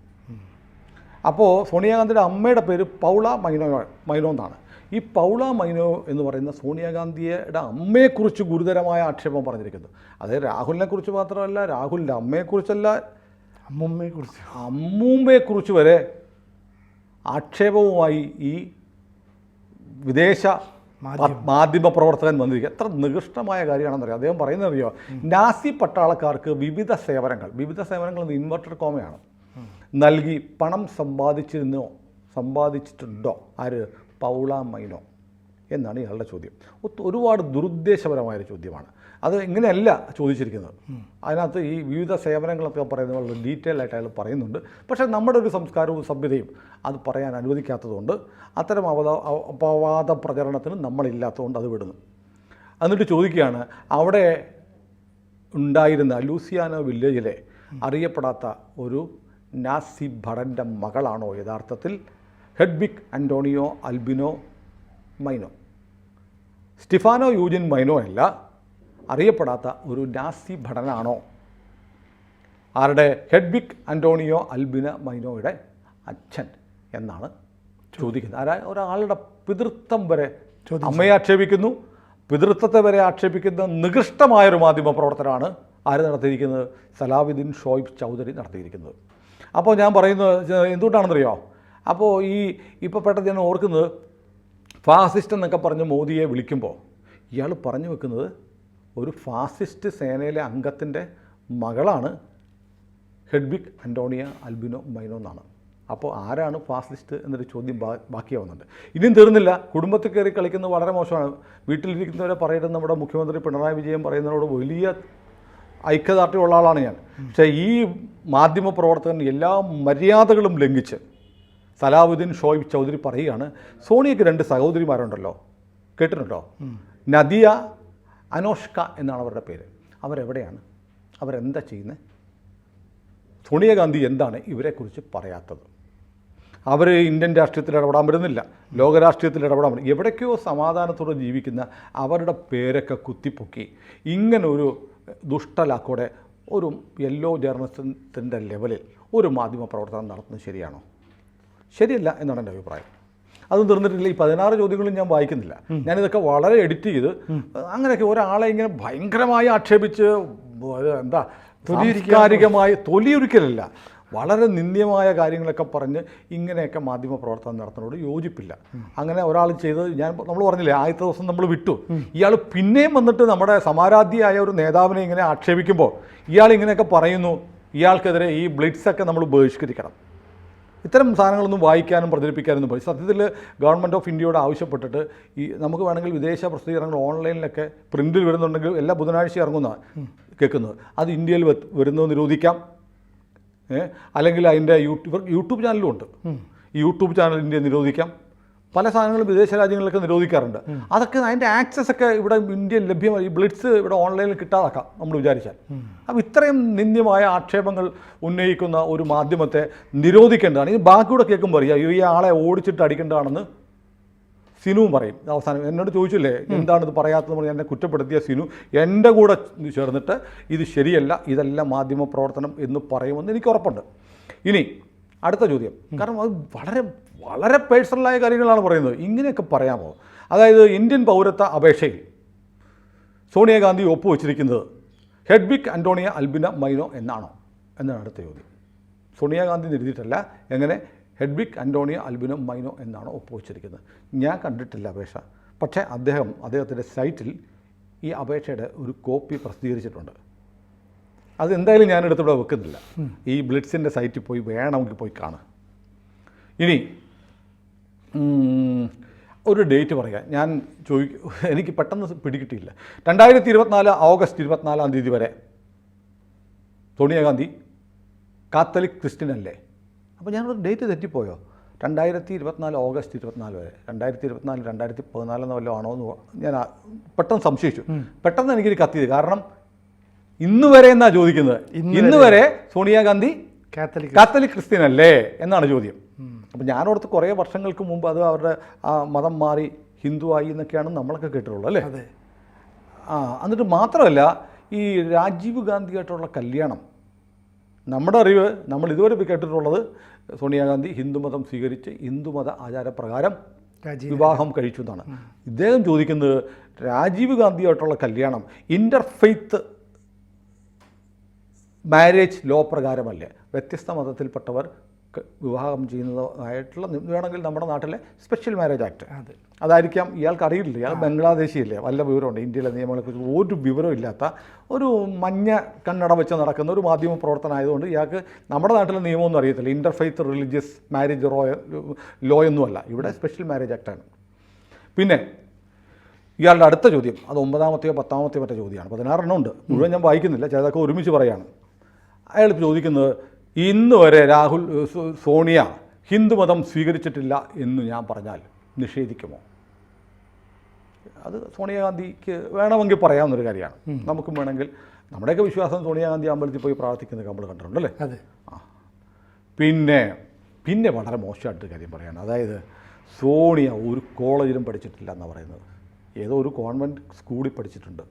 അപ്പോൾ സോണിയാഗാന്ധിയുടെ അമ്മയുടെ പേര് പൗള മൈനോ മൈനോ എന്നാണ് ഈ പൗള മൈനോ എന്ന് പറയുന്ന സോണിയാഗാന്ധിയുടെ അമ്മയെക്കുറിച്ച് ഗുരുതരമായ ആക്ഷേപം പറഞ്ഞിരിക്കുന്നു. അതായത് രാഹുലിനെ കുറിച്ച് മാത്രമല്ല രാഹുലിന്റെ അമ്മയെക്കുറിച്ചല്ല അമ്മൂമ്മയെക്കുറിച്ച്. അമ്മൂമ്മയെക്കുറിച്ച് വരെ ആക്ഷേപവുമായി ഈ വിദേശ മാധ്യമം. മാധ്യമ പ്രവർത്തകൻ വന്നിരിക്കുക. എത്ര നികൃഷ്ടമായ കാര്യമാണെന്നറിയാം. അദ്ദേഹം പറയുന്നത് അറിയോ നാസി പട്ടാളക്കാർക്ക് വിവിധ സേവനങ്ങൾ വിവിധ സേവനങ്ങൾ എന്ന് ഇൻവെർട്ടർ കോമയാണ് നൽകി പണം സമ്പാദിച്ചിരുന്നോ? സമ്പാദിച്ചിട്ടുണ്ടോ? ആര്? പൗള മൈനോ എന്നാണ് ഇയാളുടെ ചോദ്യം. ഒരുപാട് ഒരുപാട് ദുരുദ്ദേശപരമായൊരു ചോദ്യമാണ്. അത് ഇങ്ങനെയല്ല ചോദിച്ചിരിക്കുന്നത്. അതിനകത്ത് ഈ വിവിധ സേവനങ്ങളൊക്കെ പറയുന്നത് വളരെ ഡീറ്റെയിൽ ആയിട്ട് അയാൾ പറയുന്നുണ്ട്. പക്ഷേ നമ്മുടെ ഒരു സംസ്കാരവും സഭ്യതയും അത് പറയാൻ അനുവദിക്കാത്തതുകൊണ്ട് അത്തരം അവത അപവാദ പ്രചരണത്തിന് നമ്മളില്ലാത്തതുകൊണ്ട് അത് വിടുന്നു. എന്നിട്ട് ചോദിക്കുകയാണ് അവിടെ ഉണ്ടായിരുന്ന ലൂസിയാനോ വില്ലേജിലെ അറിയപ്പെടാത്ത ഒരു നാസി ഭടന്റെ മകളാണോ യഥാർത്ഥത്തിൽ? Hedwig Antonio Albino Maino. Stefano Eugene Maino അല്ല അറിയപ്പെടാത്ത ഒരു നാസി ഭടനാണോ? ആരുടെ? ഹെഡ്ബിക് അന്റോണിയോ അൽബിന മൈനോയുടെ അച്ഛൻ എന്നാണ് ചോദിക്കുന്നത്. ആരാ? ഒരാളുടെ പിതൃത്വം വരെ അമ്മയെ ആക്ഷേപിക്കുന്നു. പിതൃത്വത്തെ വരെ ആക്ഷേപിക്കുന്ന നികൃഷ്ടമായൊരു മാധ്യമ പ്രവർത്തനമാണ് ആര് നടത്തിയിരിക്കുന്നത്? സലാവുദ്ദീൻ ഷോയിബ് ചൗധരി നടത്തിയിരിക്കുന്നത്. അപ്പോൾ ഞാൻ പറയുന്നത് എന്തുകൊണ്ടാണെന്നറിയോ? അപ്പോൾ ഈ ഇപ്പോൾ പെട്ടെന്ന് ഞാൻ ഓർക്കുന്നത് ഫാസിസ്റ്റ് എന്നൊക്കെ പറഞ്ഞ് മോദിയെ വിളിക്കുമ്പോൾ ഇയാൾ പറഞ്ഞു വെക്കുന്നത് ഒരു ഫാസിസ്റ്റ് സേനയിലെ അംഗത്തിന്റെ മകളാണ് ഹെഡ്ബിക് അന്റോണിയ അൽബിനോ മൈനോ എന്നാണ്. അപ്പോൾ ആരാണ് ഫാസിസ്റ്റ് എന്നൊരു ചോദ്യം ബാ ബാക്കിയാവുന്നുണ്ട്. ഇനിയും തീർന്നില്ല. കുടുംബത്തിൽ കയറി കളിക്കുന്നത് വളരെ മോശമാണ്. വീട്ടിലിരിക്കുന്നവരെ പറയുന്നത് നമ്മുടെ മുഖ്യമന്ത്രി പിണറായി വിജയൻ പറയുന്നതിനോട് വലിയ ഐക്യദാർഢ്യമുള്ള ആളാണ് ഞാൻ. പക്ഷേ ഈ മാധ്യമ പ്രവർത്തകൻ എല്ലാ മര്യാദകളും ലംഘിച്ച് സലാഹുദ്ദീൻ ഷോയിബ് ചൗധരി പറയുകയാണ് സോണിയക്ക് രണ്ട് സഹോദരിമാരുണ്ടല്ലോ കേട്ടിട്ടുണ്ടോ? നദിയ അനോഷ്ക എന്നാണ് അവരുടെ പേര്. അവരെവിടെയാണ്? അവരെന്താ ചെയ്യുന്നത് സോണിയാഗാന്ധി എന്താണ് ഇവരെക്കുറിച്ച് പറയാത്തത്? അവർ ഇന്ത്യൻ രാഷ്ട്രീയത്തിൽ ഇടപെടാൻ പറ്റുന്നില്ല ലോകരാഷ്ട്രീയത്തിൽ ഇടപെടാൻ പറ്റും എവിടേക്കോ സമാധാനത്തോടെ ജീവിക്കുന്ന അവരുടെ പേരൊക്കെ കുത്തിപ്പൊക്കി ഇങ്ങനൊരു ദുഷ്ടലാക്കോടെ ഒരു യെല്ലോ ജേർണലിസത്തിന്റെ ലെവലിൽ ഒരു മാധ്യമ പ്രവർത്തനം നടത്തുന്നത് ശരിയാണോ? ശരിയല്ല എന്നാണ് എന്റെ അഭിപ്രായം. അത് തീർന്നിട്ടില്ല. ഈ പതിനാറ് ചോദ്യങ്ങളും ഞാൻ വായിക്കുന്നില്ല. ഞാനിതൊക്കെ വളരെ എഡിറ്റ് ചെയ്ത് അങ്ങനെയൊക്കെ ഒരാളെ ഇങ്ങനെ ഭയങ്കരമായി ആക്ഷേപിച്ച് എന്താ സാംസ്കാരികമായി തൊലിയൊരിക്കലല്ല. വളരെ നിന്ദ്യമായ കാര്യങ്ങളൊക്കെ പറഞ്ഞ് ഇങ്ങനെയൊക്കെ മാധ്യമ പ്രവർത്തനം നടത്തുന്നതോട് യോജിപ്പില്ല. അങ്ങനെ ഒരാൾ ചെയ്തത് ഞാൻ നമ്മൾ പറഞ്ഞില്ലേ ആദ്യത്തെ ദിവസം നമ്മൾ വിട്ടു. ഇയാൾ പിന്നെയും വന്നിട്ട് നമ്മുടെ സമാരാധ്യയായ ഒരു നേതാവിനെ ഇങ്ങനെ ആക്ഷേപിക്കുമ്പോൾ ഇയാൾ ഇങ്ങനെയൊക്കെ പറയുന്നു. ഇയാൾക്കെതിരെ ഈ ബ്ലിറ്റ്സൊക്കെ നമ്മൾ ബഹിഷ്കരിക്കണം. ഇത്തരം സാധനങ്ങളൊന്നും വായിക്കാനും പ്രചരിപ്പിക്കാനൊന്നും പോയി സത്യത്തിൽ ഗവൺമെന്റ് ഓഫ് ഇന്ത്യയോട് ആവശ്യപ്പെട്ടിട്ട് ഈ നമുക്ക് വേണമെങ്കിൽ വിദേശ പ്രസിദ്ധീകരണങ്ങൾ ഓൺലൈനിലൊക്കെ പ്രിന്റിൽ വരുന്നുണ്ടെങ്കിൽ എല്ലാ ബുധനാഴ്ച ഇറങ്ങുന്ന കേൾക്കുന്നത്. അത് ഇന്ത്യയിൽ വരുന്നത് നിരോധിക്കാം? അല്ലെങ്കിൽ അതിന്റെ യൂട്യൂബ് യൂട്യൂബ് ചാനലും ഉണ്ട്. യൂട്യൂബ് ചാനൽ ഇന്ത്യ നിരോധിക്കാം. പല സാധനങ്ങളും വിദേശ രാജ്യങ്ങളിലൊക്കെ നിരോധിക്കാറുണ്ട്. അതൊക്കെ അതിന്റെ ആക്സസ് ഒക്കെ ഇവിടെ ഇന്ത്യയിൽ ലഭ്യമായി. ബ്ലിറ്റ്സ് ഇവിടെ ഓൺലൈനിൽ കിട്ടാതാക്കാം നമ്മൾ വിചാരിച്ചാൽ. അപ്പോൾ ഇത്രയും നിന്ദ്യമായ ആക്ഷേപങ്ങൾ ഉന്നയിക്കുന്ന ഒരു മാധ്യമത്തെ നിരോധിക്കേണ്ടതാണ്. ഈ ബാക്കിയൂടെ കേൾക്കുമ്പോൾ അറിയാം. ഈ ആളെ ഓടിച്ചിട്ട് അടിക്കേണ്ടതാണെന്ന് സിനുവും പറയും. അവസാനം എന്നോട് ചോദിച്ചില്ലേ എന്താണിത് പറയാത്തത് പറഞ്ഞ് എന്നെ കുറ്റപ്പെടുത്തിയ സിനു എന്റെ കൂടെ ചേർന്നിട്ട് ഇത് ശരിയല്ല ഇതല്ല മാധ്യമ പ്രവർത്തനം എന്ന് പറയുമെന്ന് എനിക്ക് ഉറപ്പുണ്ട്. ഇനി അടുത്ത ചോദ്യം. കാരണം അത് വളരെ വളരെ പേഴ്സണലായ കാര്യങ്ങളാണ് പറയുന്നത്. ഇങ്ങനെയൊക്കെ പറയാമോ? അതായത് ഇന്ത്യൻ പൗരത്വ അപേക്ഷയിൽ സോണിയാഗാന്ധി ഒപ്പുവെച്ചിരിക്കുന്നത് ഹെഡ്വിക് അന്റോണിയ അൽബിന മൈനോ എന്നാണോ? എന്നാണ് അടുത്ത ചോദ്യം. സോണിയാഗാന്ധി എഴുതിയിട്ടല്ല എങ്ങനെ ഹെഡ്വിക് അന്റോണിയ അൽബിനോ മൈനോ എന്നാണോ ഒപ്പുവെച്ചിരിക്കുന്നത്. ഞാൻ കണ്ടിട്ടില്ല അപേക്ഷ. പക്ഷേ അദ്ദേഹം അദ്ദേഹത്തിന്റെ സൈറ്റിൽ ഈ അപേക്ഷയുടെ ഒരു കോപ്പി പ്രസിദ്ധീകരിച്ചിട്ടുണ്ട്. അത് എന്തായാലും ഞാൻ എടുത്തിവിടെ വെക്കുന്നില്ല. ഈ ബ്ലിഡ്സിന്റെ സൈറ്റിൽ പോയി വേണമെങ്കിൽ പോയി കാണുക ഇനി ഒരു ഡേറ്റ് പറയാം. ഞാൻ ചോദിക്കും എനിക്ക് പെട്ടെന്ന് പിടികിട്ടിയില്ല. രണ്ടായിരത്തി ഇരുപത്തിനാല് ഓഗസ്റ്റ് ഇരുപത്തിനാലാം തീയതി വരെ സോണിയാഗാന്ധി കാത്തലിക് ക്രിസ്ത്യൻ അല്ലേ അപ്പോൾ ഞാനൊരു ഡേറ്റ് തെറ്റിപ്പോയോ? രണ്ടായിരത്തി ഇരുപത്തിനാല് ഓഗസ്റ്റ് ഇരുപത്തിനാല് വരെ. രണ്ടായിരത്തി ഇരുപത്തിനാല് രണ്ടായിരത്തി പതിനാലെന്ന വല്ലതും ആണോ എന്ന് ഞാൻ പെട്ടെന്ന് സംശയിച്ചു. പെട്ടെന്ന് എനിക്കൊരു കത്തിയത് കാരണം ഇന്ന് വരെ എന്നാ ചോദിക്കുന്നത്? ഇന്ന് വരെ സോണിയാഗാന്ധി കാത്തലിക് കാത്തലിക് ക്രിസ്ത്യൻ അല്ലേ എന്നാണ് ചോദ്യം. അപ്പം ഞാനോടത്ത് കുറേ വർഷങ്ങൾക്ക് മുമ്പ് അത് അവരുടെ ആ മതം മാറി ഹിന്ദുവായി എന്നൊക്കെയാണ് നമ്മളൊക്കെ കേട്ടിട്ടുള്ളത് അല്ലേ? ആ എന്നിട്ട് മാത്രമല്ല ഈ രാജീവ് ഗാന്ധിയായിട്ടുള്ള കല്യാണം. നമ്മുടെ അറിവ് നമ്മൾ ഇതുവരെ കേട്ടിട്ടുള്ളത് സോണിയാഗാന്ധി ഹിന്ദുമതം സ്വീകരിച്ച് ഹിന്ദുമത ആചാരപ്രകാരം വിവാഹം കഴിച്ചു എന്നാണ്. ഇദ്ദേഹം ചോദിക്കുന്നത് രാജീവ് ഗാന്ധിയായിട്ടുള്ള കല്യാണം ഇന്റർഫെയ്ത്ത് മാരേജ് ലോ പ്രകാരമല്ലേ? വ്യത്യസ്ത മതത്തിൽപ്പെട്ടവർ വിവാഹം ചെയ്യുന്നതായിട്ടുള്ള വേണമെങ്കിൽ നമ്മുടെ നാട്ടിലെ സ്പെഷ്യൽ മാരേജ് ആക്ട് അതെ. അതായിരിക്കാം ഇയാൾക്ക് അറിയില്ല. ഇയാൾ ബംഗ്ലാദേശിയല്ലേ? വല്ല വിവരമുണ്ട്? ഇന്ത്യയിലെ നിയമങ്ങളെക്കുറിച്ച് ഒരു വിവരവും ഇല്ലാത്ത ഒരു മഞ്ഞ കണ്ണട വെച്ച് നടക്കുന്ന ഒരു മാധ്യമ പ്രവർത്തനം ആയതുകൊണ്ട് ഇയാൾക്ക് നമ്മുടെ നാട്ടിലെ നിയമമൊന്നും അറിയത്തില്ല. ഇന്റർഫെയ്ത്ത് റിലീജിയസ് മാരേജ് റോ ലോ ഒന്നുമല്ല ഇവിടെ സ്പെഷ്യൽ മാരേജ് ആക്ടാണ് പിന്നെ ഇയാളുടെ അടുത്ത ചോദ്യം അത് ഒമ്പതാമത്തെയോ പത്താമത്തെയോ മറ്റോ ചോദ്യമാണ്. പതിനാറെണ്ണം ഉണ്ട്. മുഴുവൻ ഞാൻ വായിക്കുന്നില്ല. ചിലതൊക്കെ ഒരുമിച്ച് പറയാണ്. അയാൾ ചോദിക്കുന്നത് ഇന്ന് വരെ രാഹുൽ സോണിയ ഹിന്ദുമതം സ്വീകരിച്ചിട്ടില്ല എന്ന് ഞാൻ പറഞ്ഞാൽ നിഷേധിക്കുമോ? അത് സോണിയാഗാന്ധിക്ക് വേണമെങ്കിൽ പറയാവുന്നൊരു കാര്യമാണ്. നമുക്കും വേണമെങ്കിൽ നമ്മുടെയൊക്കെ വിശ്വാസം സോണിയാഗാന്ധി അമ്പലത്തിൽ പോയി പ്രാർത്ഥിക്കുന്നത് നമ്മൾ കണ്ടിട്ടുണ്ടല്ലേ? അതെ. ആ. പിന്നെ പിന്നെ വളരെ മോശമായിട്ട് കാര്യം പറയാണ്. അതായത് സോണിയ ഒരു കോളേജിലും പഠിച്ചിട്ടില്ല എന്നാണ് പറയുന്നത്. ഏതോ ഒരു കോൺവെന്റ് സ്കൂളിൽ പഠിച്ചിട്ടുണ്ട്.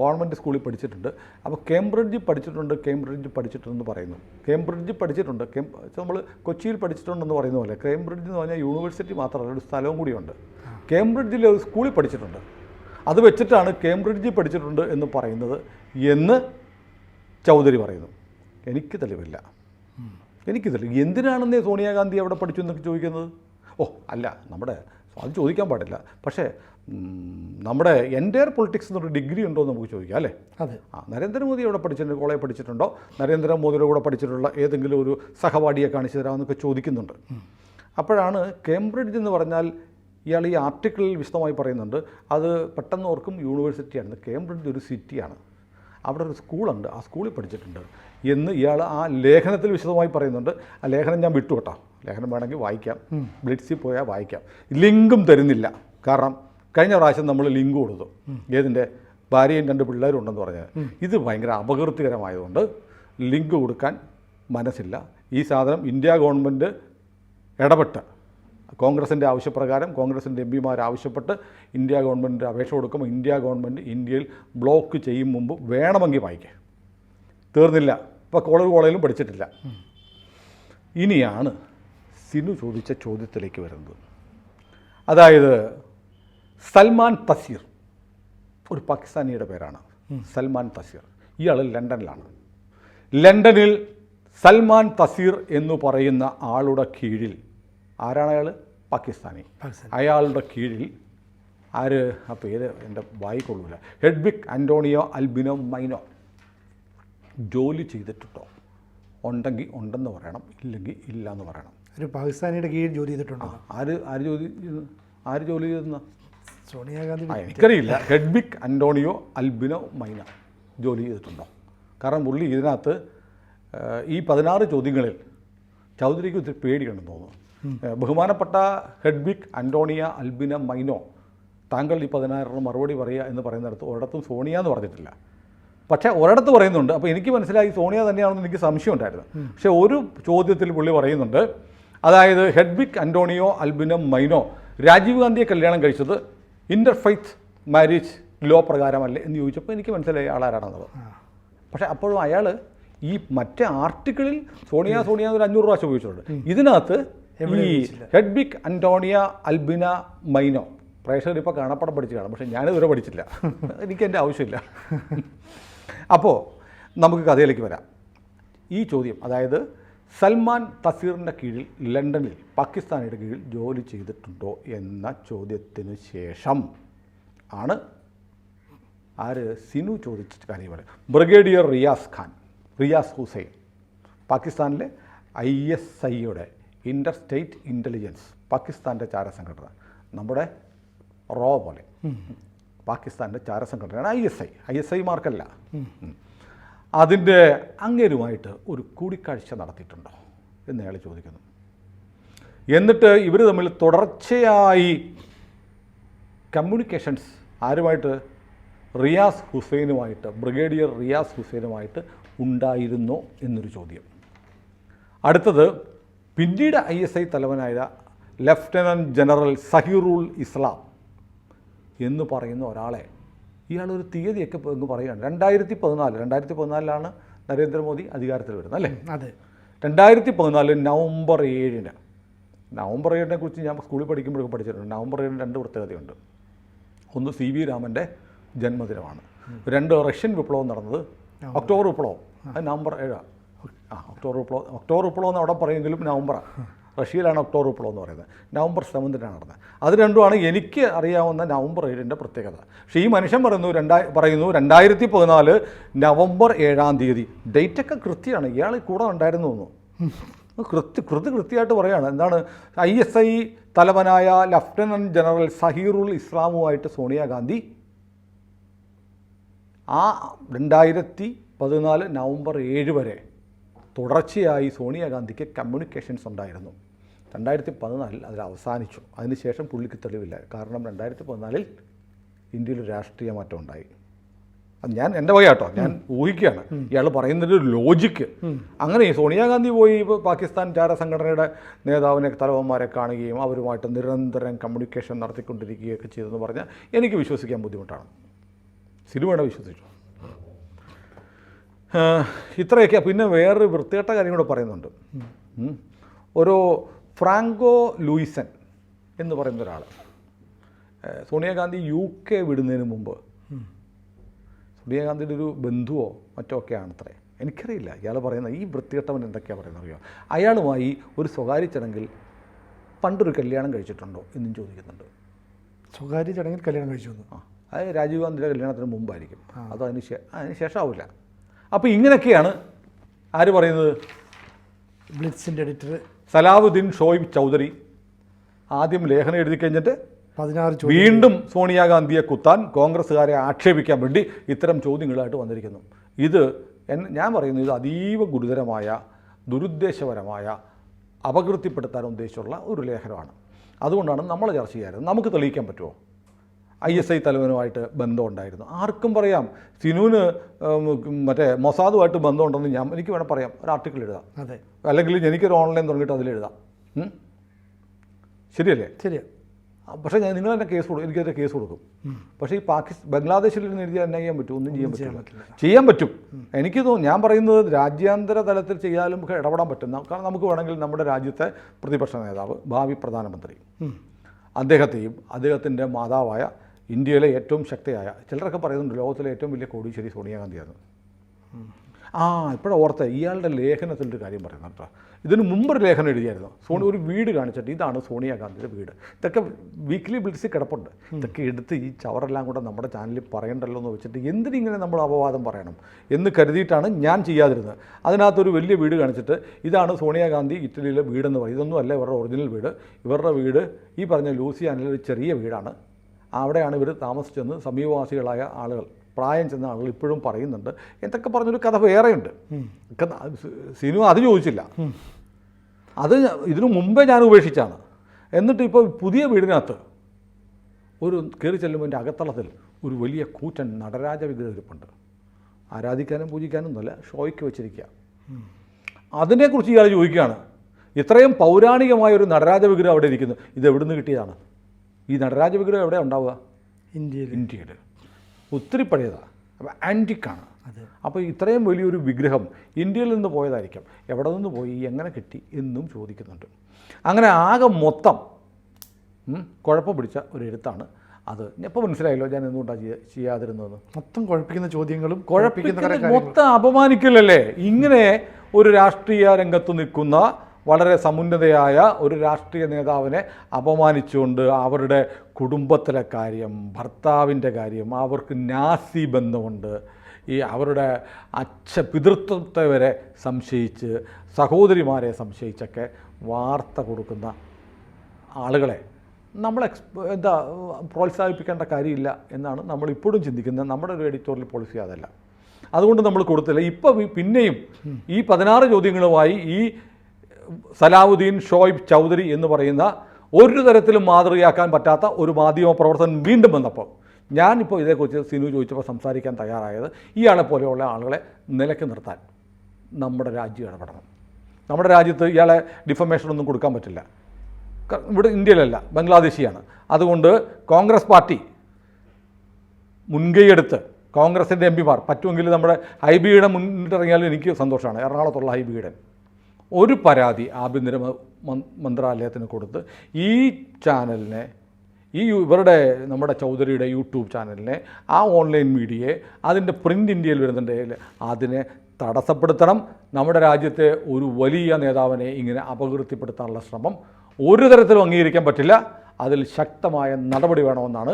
കോൺവെന്റ് സ്കൂളിൽ പഠിച്ചിട്ടുണ്ട്. അപ്പോൾ കേംബ്രിഡ്ജിൽ പഠിച്ചിട്ടുണ്ട് കേംബ്രിഡ്ജിൽ പഠിച്ചിട്ടുണ്ടെന്ന് പറയുന്നു. കേംബ്രിഡ്ജിൽ പഠിച്ചിട്ടുണ്ട് കേം നമ്മൾ കൊച്ചിയിൽ പഠിച്ചിട്ടുണ്ടെന്ന് പറയുന്ന പോലെ കേംബ്രിഡ്ജ് എന്ന് പറഞ്ഞാൽ യൂണിവേഴ്സിറ്റി മാത്രമല്ല ഒരു സ്ഥലവും കൂടിയുണ്ട്. കേംബ്രിഡ്ജിൽ ഒരു സ്കൂളിൽ പഠിച്ചിട്ടുണ്ട്. അത് വെച്ചിട്ടാണ് കേംബ്രിഡ്ജിൽ പഠിച്ചിട്ടുണ്ട് എന്ന് പറയുന്നത് എന്ന് ചൗധരി പറയുന്നു. എനിക്ക് തെളിവില്ല. എനിക്ക് തെളിവ് എന്തിനാണെന്നേ സോണിയാഗാന്ധി അവിടെ പഠിച്ചു എന്നൊക്കെ ചോദിക്കുന്നത്? ഓ അല്ല നമ്മുടെ അത് ചോദിക്കാൻ പാടില്ല. പക്ഷേ നമ്മുടെ എന്റെ പൊളിറ്റിക്സ് എന്നൊരു ഡിഗ്രി ഉണ്ടോ എന്ന് നമുക്ക് ചോദിക്കാം അല്ലേ? അതെ. ആ നരേന്ദ്രമോദി എവിടെ പഠിച്ചിട്ടുണ്ട്? കോളേജ് പഠിച്ചിട്ടുണ്ടോ? നരേന്ദ്രമോദിയുടെ കൂടെ പഠിച്ചിട്ടുള്ള ഏതെങ്കിലും ഒരു സഹപാഠിയെ കാണിച്ചു തരാമെന്നൊക്കെ ചോദിക്കുന്നുണ്ട്. അപ്പോഴാണ് കേംബ്രിഡ്ജ് എന്ന് പറഞ്ഞാൽ ഇയാൾ ഈ ആർട്ടിക്കിളിൽ വിശദമായി പറയുന്നുണ്ട്. അത് പെട്ടെന്ന് ഓർക്കും യൂണിവേഴ്സിറ്റിയാണ് കേംബ്രിഡ്ജ് ഒരു സിറ്റിയാണ്. അവിടെ ഒരു സ്കൂളുണ്ട്. ആ സ്കൂളിൽ പഠിച്ചിട്ടുണ്ട്. എന്ന് ഇയാൾ ആ ലേഖനത്തിൽ വിശദമായി പറയുന്നുണ്ട്. ആ ലേഖനം ഞാൻ വിട്ടു കേട്ടോ ലേഖനം വേണമെങ്കിൽ വായിക്കാം. ബ്ലിറ്റ്സിൽ പോയാൽ വായിക്കാം. ലിങ്കും തരുന്നില്ല. കാരണം കഴിഞ്ഞ പ്രാവശ്യം നമ്മൾ ലിങ്ക് കൊടുത്തു. ഏതിന്റെ? ഭാര്യയും രണ്ട് പിള്ളേരും ഉണ്ടെന്ന് പറഞ്ഞാൽ ഇത് ഭയങ്കര അപകീർത്തികരമായതുകൊണ്ട് ലിങ്ക് കൊടുക്കാൻ മനസ്സില്ല. ഈ സാധനം ഇന്ത്യ ഗവൺമെന്റ് ഇടപെട്ട്. കോൺഗ്രസിന്റെ ആവശ്യപ്രകാരം കോൺഗ്രസിന്റെ എം പിമാർ ആവശ്യപ്പെട്ട് ഇന്ത്യ ഗവൺമെന്റ് അപേക്ഷ കൊടുക്കുമ്പോൾ ഇന്ത്യ ഗവൺമെന്റ് ഇന്ത്യയിൽ ബ്ലോക്ക് ചെയ്യും മുമ്പ് വേണമെങ്കിൽ വായിക്കുക തീർന്നില്ല. ഇപ്പോൾ കോളേജ് കോളേജിലും പഠിച്ചിട്ടില്ല. ഇനിയാണ് സിനു ചോദിച്ച ചോദ്യത്തിലേക്ക് വരുന്നത്. അതായത് സൽമാൻ തസീർ ഒരു പാകിസ്ഥാനിയുടെ പേരാണ്. സൽമാൻ തസീർ ഇയാൾ ലണ്ടനിലാണ്. ലണ്ടനിൽ സൽമാൻ തസീർ എന്ന് പറയുന്ന ആളുടെ കീഴിൽ ആരാണ് അയാൾ പാകിസ്ഥാനി. അയാളുടെ കീഴിൽ ആര്? ആ പേര് എന്റെ വായിക്കൊള്ളൂല ഹെഡ്ബിക് അന്റോണിയോ അൽബിനോ മൈനോ. ജോലി ചെയ്തിട്ടുണ്ടോ? ഉണ്ടെങ്കിൽ ഉണ്ടെന്ന് പറയണം ഇല്ലെങ്കിൽ ഇല്ല എന്ന് പറയണം. ഒരു പാകിസ്ഥാനിയുടെ കീഴിൽ ജോലി ചെയ്തിട്ടുണ്ട്? ആര് ആര് ജോലി ചെയ്തു? ആര് ജോലി ചെയ്തെന്ന? സോണിയാഗാന്ധി എനിക്കറിയില്ല. ഹെഡ്ബിക് അന്റോണിയോ അൽബിനോ മൈന ജോലി ചെയ്തിട്ടുണ്ടോ? കാരണം പുള്ളി ഇതിനകത്ത് ഈ പതിനാറ് ചോദ്യങ്ങളിൽ ചൗധരിക്ക് ഒത്തിരി പേടിയുണ്ടെന്ന് തോന്നുന്നു. ബഹുമാനപ്പെട്ട ഹെഡ്ബിക് അന്റോണിയ അൽബിന മൈനോ താങ്കൾ ഈ പതിനാറിന് മറുപടി പറയുക എന്ന് പറയുന്നിടത്ത് ഒരിടത്തും സോണിയ എന്ന് പറഞ്ഞിട്ടില്ല. പക്ഷേ ഒരിടത്ത് പറയുന്നുണ്ട്. അപ്പോൾ എനിക്ക് മനസ്സിലായി സോണിയ തന്നെയാണെന്ന് എനിക്ക് സംശയം ഉണ്ടായിരുന്നു പക്ഷേ ഒരു ചോദ്യത്തിൽ പുള്ളി പറയുന്നുണ്ട്. അതായത് ഹെഡ്വിക് അന്റോണിയോ അൽബിനം മൈനോ രാജീവ് ഗാന്ധിയെ കല്യാണം കഴിച്ചത് ഇന്റർഫൈത്ത് മാരേജ് ലോ പ്രകാരമല്ലേ എന്ന് ചോദിച്ചപ്പോൾ എനിക്ക് മനസ്സിലായി ആളാരാണെന്നുള്ളത്. പക്ഷേ അപ്പോഴും അയാൾ ഈ മറ്റേ ആർട്ടിക്കിളിൽ സോണിയ സോണിയ ഒരു അഞ്ഞൂറ് പ്രാവശ്യം ഉപയോഗിച്ചിട്ടുണ്ട്. ഇതിനകത്ത് ഈ ഹെഡ്ബിക് അന്റോണിയ അൽബിന മൈനോ പ്രേക്ഷകർ ഇപ്പോൾ കാണപ്പടം പഠിച്ചു കാണും. പക്ഷേ ഞാനിതുവരെ പഠിച്ചില്ല. എനിക്ക് എന്റെ ആവശ്യമില്ല. അപ്പോൾ നമുക്ക് കഥയിലേക്ക് വരാം. ഈ ചോദ്യം അതായത് സൽമാൻ തസീറിന്റെ കീഴിൽ ലണ്ടനിൽ പാകിസ്ഥാനിയുടെ കീഴിൽ ജോലി ചെയ്തിട്ടുണ്ടോ എന്ന ചോദ്യത്തിന് ശേഷം ആണ് ആര് സിനു ചോദിച്ച കാര്യം പറയും ബ്രിഗേഡിയർ റിയാസ് ഖാൻ റിയാസ് ഹുസൈൻ പാകിസ്ഥാനിലെ ഐ എസ് ഐയുടെ ഇന്റർ സ്റ്റേറ്റ് ഇന്റലിജൻസ് പാകിസ്ഥാന്റെ ചാരസംഘടന നമ്മുടെ റോ പോലെ പാകിസ്ഥാന്റെ ചാരസംഘടനയാണ് I S I. I S I മാർക്കല്ല. അതിന്റെ അങ്ങേരുമായിട്ട് ഒരു കൂടിക്കാഴ്ച നടത്തിയിട്ടുണ്ടോ എന്ന് അയാൾ ചോദിക്കുന്നു. എന്നിട്ട് ഇവർ തമ്മിൽ തുടർച്ചയായി കമ്മ്യൂണിക്കേഷൻസ് ആരുമായിട്ട്? റിയാസ് ഹുസൈനുമായിട്ട് ബ്രിഗേഡിയർ റിയാസ് ഹുസൈനുമായിട്ട് ഉണ്ടായിരുന്നോ എന്നൊരു ചോദ്യം. അടുത്തത് പിന്നീട് ഐ എസ് ഐ തലവനായ ലഫ്റ്റനന്റ് ജനറൽ സഹീറുൽ ഇസ്ലാം എന്ന് പറയുന്ന ഒരാളെ ഇയാളൊരു തീയതിയൊക്കെ ഇപ്പൊ അങ്ങ് പറയുകയാണ്. രണ്ടായിരത്തി പതിനാല് രണ്ടായിരത്തി പതിനാലിലാണ് നരേന്ദ്രമോദി അധികാരത്തിൽ വരുന്നത് അല്ലേ? അതെ. രണ്ടായിരത്തി പതിനാല് നവംബർ ഏഴിന് നവംബർ ഏഴിനെ കുറിച്ച് ഞാൻ സ്കൂളിൽ പഠിക്കുമ്പോഴൊക്കെ പഠിച്ചിട്ടുണ്ട്. നവംബർ ഏഴിന് രണ്ട് പ്രത്യേകതയുണ്ട്. ഒന്ന് സി വി രാമന്റെ ജന്മദിനമാണ്. രണ്ട് റഷ്യൻ വിപ്ലവം നടന്നത് ഒക്ടോബർ വിപ്ലവം. അത് നവംബർ ഏഴാണ് ആ ഒക്ടോബർ വിപ്ലവം. ഒക്ടോബർ വിപ്ലവം എന്ന് അവിടെ പറയുമെങ്കിലും നവംബറാണ് റഷ്യയിലാണ് ഒക്ടോബർ വിപ്ലവം എന്ന് പറയുന്നത്. നവംബർ സെവൻത്തിനാണ് നടന്നത്. അത് രണ്ടുമാണ് എനിക്ക് അറിയാവുന്ന നവംബർ ഏഴിന്റെ പ്രത്യേകത. പക്ഷേ ഈ മനുഷ്യൻ പറയുന്നു രണ്ടായി പറയുന്നു രണ്ടായിരത്തി പതിനാല് നവംബർ ഏഴാം തീയതി. ഡേറ്റൊക്കെ കൃത്യമാണ്. ഇയാൾ കൂടെ ഉണ്ടായിരുന്നു തോന്നുന്നു. കൃത്യ കൃത്യ കൃത്യമായിട്ട് പറയുകയാണ്. എന്താണ്? ഐ എസ് ഐ തലവനായ ലഫ്റ്റനന്റ് ജനറൽ സഹീറുൽ ഇസ്ലാമുമായിട്ട് സോണിയാഗാന്ധി ആ രണ്ടായിരത്തി പതിനാല് നവംബർ ഏഴ് വരെ തുടർച്ചയായി സോണിയാഗാന്ധിക്ക് കമ്മ്യൂണിക്കേഷൻസ് ഉണ്ടായിരുന്നു. രണ്ടായിരത്തി പതിനാലിൽ അതിൽ അവസാനിച്ചു. അതിനുശേഷം പുള്ളിക്ക് തെളിവില്ല. കാരണം രണ്ടായിരത്തി പതിനാലിൽ ഇന്ത്യയിൽ ഒരു രാഷ്ട്രീയ മാറ്റം ഉണ്ടായി. അത് ഞാൻ എന്റെ വക കേട്ടോ ഞാൻ ഊഹിക്കുകയാണ്. ഇയാൾ പറയുന്നൊരു ലോജിക്ക് അങ്ങനെ സോണിയാഗാന്ധി പോയി ഇപ്പോൾ പാകിസ്ഥാൻ ചാര സംഘടനയുടെ നേതാവിനെ തലവന്മാരെ കാണുകയും അവരുമായിട്ട് നിരന്തരം കമ്മ്യൂണിക്കേഷൻ നടത്തിക്കൊണ്ടിരിക്കുകയൊക്കെ ചെയ്തെന്ന് പറഞ്ഞാൽ എനിക്ക് വിശ്വസിക്കാൻ ബുദ്ധിമുട്ടാണ്. സിനിമയുടെ വിശ്വസിച്ചു. ഇത്രയൊക്കെയാണ് ഇത്രയൊക്കെ പിന്നെ വേറൊരു വൃത്തികെട്ട കാര്യം കൂടെ പറയുന്നുണ്ട്. ഉം. ഫ്രാങ്കോ ലൂയിസൻ എന്ന് പറയുന്ന ഒരാൾ. സോണിയാഗാന്ധി യു കെ വിടുന്നതിന് മുമ്പ്. സോണിയാഗാന്ധിയുടെ ഒരു ബന്ധുവോ മറ്റോ ഒക്കെയാണ് ആണത്രേ എനിക്കറിയില്ല. ഇയാൾ പറയുന്ന ഈ വൃത്തികെട്ടവൻ എന്തൊക്കെയാണ് പറയുന്നത് അറിയോ അയാളുമായി ഒരു സ്വകാര്യ ചടങ്ങിൽ പണ്ടൊരു കല്യാണം കഴിച്ചിട്ടുണ്ടോ എന്നും ചോദിക്കുന്നുണ്ട്. സ്വകാര്യ ചടങ്ങിൽ കല്യാണം കഴിച്ചു ആ അത് രാജീവ് ഗാന്ധിയുടെ കല്യാണത്തിന് മുമ്പായിരിക്കും. അത് അതിന് അതിന് അതിന് ശേഷമാവില്ല അപ്പോൾ ഇങ്ങനെയൊക്കെയാണ് ആര് പറയുന്നത്? ബ്ലിറ്റ്സിന്റെ എഡിറ്റർ സലാവുദ്ദീൻ ഷോയിബ് ചൗധരി ആദ്യം ലേഖനം എഴുതി കഴിഞ്ഞിട്ട് പതിനാറ് വീണ്ടും സോണിയാഗാന്ധിയെ കുത്താൻ കോൺഗ്രസ്സുകാരെ ആക്ഷേപിക്കാൻ വേണ്ടി ഇത്തരം ചോദ്യങ്ങളായിട്ട് വന്നിരിക്കുന്നു. ഇത് എൻ- ഞാൻ പറയുന്നത് ഇത് അതീവ ഗുരുതരമായ ദുരുദ്ദേശപരമായ അപകീർത്തിപ്പെടുത്താൻ ഉദ്ദേശിച്ചുള്ള ഒരു ലേഖനമാണ്. അതുകൊണ്ടാണ് നമ്മൾ ചർച്ച ചെയ്യാറ്. നമുക്ക് തെളിയിക്കാൻ പറ്റുമോ? ഐ എസ് ഐ തലവനുമായിട്ട് ബന്ധമുണ്ടായിരുന്നു. ആർക്കും പറയാം. സിനുവിന് മറ്റേ മൊസാദുമായിട്ട് ബന്ധമുണ്ടെന്ന് ഞാൻ എനിക്ക് വേണം പറയാം. ഒരു ആർട്ടിക്കിൾ എഴുതാം. അതെ. അല്ലെങ്കിൽ എനിക്കൊരു ഓൺലൈൻ തുടങ്ങിയിട്ട് അതിലെഴുതാം? ശരിയല്ലേ? ശരിയാ. പക്ഷേ ഞാൻ നിങ്ങൾ തന്നെ കേസ് കൊടുക്കും എനിക്കെതിരെ കേസ് കൊടുക്കും. പക്ഷേ ഈ പാകിസ്ഥാൻ ബംഗ്ലാദേശിൽ നിന്ന് എഴുതിയാൽ എന്നാ ചെയ്യാൻ പറ്റും? ഒന്നും ചെയ്യാൻ പറ്റില്ല. ചെയ്യാൻ പറ്റും. എനിക്ക് തോന്നുന്നു ഞാൻ പറയുന്നത് രാജ്യാന്തര തലത്തിൽ ഒക്കെ ഇടപെടാൻ പറ്റും. കാരണം നമുക്ക് വേണമെങ്കിൽ നമ്മുടെ രാജ്യത്തെ പ്രതിപക്ഷ നേതാവ് ഭാവി പ്രധാനമന്ത്രി അദ്ദേഹത്തെയും അദ്ദേഹത്തിന്റെ മാതാവായ ഇന്ത്യയിലെ ഏറ്റവും ശക്തിയായ ചിലരൊക്കെ പറയുന്നുണ്ട് ലോകത്തിലെ ഏറ്റവും വലിയ കോടീശ്വരി സോണിയാഗാന്ധിയായിരുന്നു ആ ഇപ്പോഴും ഓർത്ത ഇയാളുടെ ലേഖനത്തിന്റെ കാര്യം പറയുന്നത് കേട്ടോ. ഇതിന് മുമ്പൊരു ലേഖനം എഴുതിയായിരുന്നു. സോണി ഒരു വീട് കാണിച്ചിട്ട് ഇതാണ് സോണിയാഗാന്ധിയുടെ വീട്. ഇതൊക്കെ വീക്ക്ലി ബിൽസിൽ കിടപ്പുണ്ട്. ഇതൊക്കെ എടുത്ത് ഈ ചവറെല്ലാം കൂടെ നമ്മുടെ ചാനലിൽ പറയണ്ടല്ലോ എന്ന് വെച്ചിട്ട് എന്തിനിങ്ങനെ നമ്മൾ അപവാദം പറയണം എന്ന് കരുതിയിട്ടാണ് ഞാൻ ചെയ്യാതിരുന്നത്. അതിനകത്തൊരു വലിയ വീട് കാണിച്ചിട്ട് ഇതാണ് സോണിയാഗാന്ധി ഇറ്റലിയിലെ വീടെന്ന് പറയും. ഇതൊന്നും അല്ല ഇവരുടെ ഒറിജിനൽ വീട്. ഇവരുടെ വീട് ഈ പറഞ്ഞ ലൂസിയാനിലെ ഒരു ചെറിയ വീടാണ്. അവിടെയാണ് ഇവർ താമസിച്ചെന്ന് സമീപവാസികളായ ആളുകൾ പ്രായം ചെന്ന ആളുകൾ ഇപ്പോഴും പറയുന്നുണ്ട്. എന്തൊക്കെ പറഞ്ഞൊരു കഥ വേറെയുണ്ട്. സിനിമ അത് ചോദിച്ചില്ല. അത് ഇതിനു മുമ്പേ ഞാൻ ഉപേക്ഷിച്ചാണ് എന്നിട്ട് ഇപ്പോൾ പുതിയ വീടിനകത്ത് ഒരു കയറി ചെല്ലുമ്പോൾ എന്റെ അകത്തളത്തിൽ ഒരു വലിയ കൂറ്റൻ നടരാജ വിഗ്രഹം ഇരിപ്പുണ്ട്. ആരാധിക്കാനും പൂജിക്കാനും ഒന്നുമല്ല ഷോയ്ക്ക് വെച്ചിരിക്കുക അതിനെക്കുറിച്ച് ഇയാൾ ചോദിക്കുകയാണ് ഇത്രയും പൗരാണികമായ ഒരു നടരാജ വിഗ്രഹം അവിടെ ഇരിക്കുന്നു ഇത് എവിടുന്ന് കിട്ടിയതാണ്? ഈ നടരാജ വിഗ്രഹം എവിടെ ഉണ്ടാവുക? ഇന്ത്യയിൽ. ഇന്ത്യയിൽ. ഒത്തിരി പഴയതാണ് അപ്പോൾ ആന്റിക്കാണ്. അപ്പോൾ ഇത്രയും വലിയൊരു വിഗ്രഹം ഇന്ത്യയിൽ നിന്ന് പോയതായിരിക്കും. എവിടെ നിന്ന് പോയി എങ്ങനെ കിട്ടി എന്നും ചോദിക്കുന്നുണ്ട്. അങ്ങനെ ആകെ മൊത്തം കുഴപ്പം പിടിച്ച ഒരു എഴുത്താണ് അത്. ഇപ്പോൾ മനസ്സിലായല്ലോ ഞാൻ എന്തുകൊണ്ടാണ് ചെയ്യ- ചെയ്യാതിരുന്നത് മൊത്തം കുഴപ്പിക്കുന്ന ചോദ്യങ്ങളും കുഴപ്പിക്കുന്ന മൊത്തം അപമാനിക്കില്ലല്ലേ ഇങ്ങനെ ഒരു രാഷ്ട്രീയ രംഗത്ത് നിൽക്കുന്ന വളരെ സമുന്നതയായ ഒരു രാഷ്ട്രീയ നേതാവിനെ അപമാനിച്ചുകൊണ്ട് അവരുടെ കുടുംബത്തിലെ കാര്യം ഭർത്താവിന്റെ കാര്യം അവർക്ക് നാസി ബന്ധമുണ്ട്. ഈ അവരുടെ അച്ഛ പിതൃത്വത്തെ വരെ സംശയിച്ച് സഹോദരിമാരെ സംശയിച്ചൊക്കെ വാർത്ത കൊടുക്കുന്ന ആളുകളെ നമ്മൾ എക്സ് എന്താ പ്രോത്സാഹിപ്പിക്കേണ്ട കാര്യമില്ല എന്നാണ് നമ്മൾ ഇപ്പോഴും ചിന്തിക്കുന്നത്. നമ്മുടെ ഒരു എഡിറ്റോറിയൽ പോളിസി അതല്ല. അതുകൊണ്ട് നമ്മൾ കൊടുത്തില്ല. ഇപ്പോൾ പിന്നെയും ഈ പതിനാറ് ചോദ്യങ്ങളുമായി ഈ സലാവുദ്ദീൻ ഷോയിബ് ചൗധരി എന്ന് പറയുന്ന ഒരു തരത്തിലും മാതൃകയാക്കാൻ പറ്റാത്ത ഒരു മാധ്യമ പ്രവർത്തനം വീണ്ടും വന്നപ്പോൾ ഞാനിപ്പോൾ ഇതേക്കുറിച്ച് സിനു ചോദിച്ചപ്പോൾ സംസാരിക്കാൻ തയ്യാറായത് ഇയാളെ പോലെയുള്ള ആളുകളെ നിലയ്ക്ക് നിർത്താൻ നമ്മുടെ രാജ്യം ഇടപെടണം. നമ്മുടെ രാജ്യത്ത് ഇയാളെ ഡിഫമേഷനൊന്നും കൊടുക്കാൻ പറ്റില്ല. ഇവിടെ ഇന്ത്യയിലല്ല ബംഗ്ലാദേശിയാണ്. അതുകൊണ്ട് കോൺഗ്രസ് പാർട്ടി മുൻകൈയെടുത്ത് കോൺഗ്രസിന്റെ എം പിമാർ പറ്റുമെങ്കിൽ നമ്മുടെ ഹൈബിയുടെ മുന്നിട്ടിറങ്ങിയാലും എനിക്ക് സന്തോഷമാണ്. എറണാകുളത്തുള്ള ഹൈബിയുടെ. ഒരു പരാതി ആഭ്യന്തര മന്ത്രാലയത്തിന് കൊടുത്ത് ഈ ചാനലിനെ ഈ ഇവരുടെ നമ്മുടെ ചൗധരിയുടെ യൂട്യൂബ് ചാനലിനെ ആ ഓൺലൈൻ മീഡിയയെ അതിന്റെ പ്രിന്റ് ഇന്ത്യയിൽ വരുന്നുണ്ടെങ്കിൽ അതിനെ തടസ്സപ്പെടുത്തണം. നമ്മുടെ രാജ്യത്തെ ഒരു വലിയ നേതാവിനെ ഇങ്ങനെ അപകീർത്തിപ്പെടുത്താനുള്ള ശ്രമം ഒരു തരത്തിലും അംഗീകരിക്കാൻ പറ്റില്ല. അതിൽ ശക്തമായ നടപടി വേണമെന്നാണ്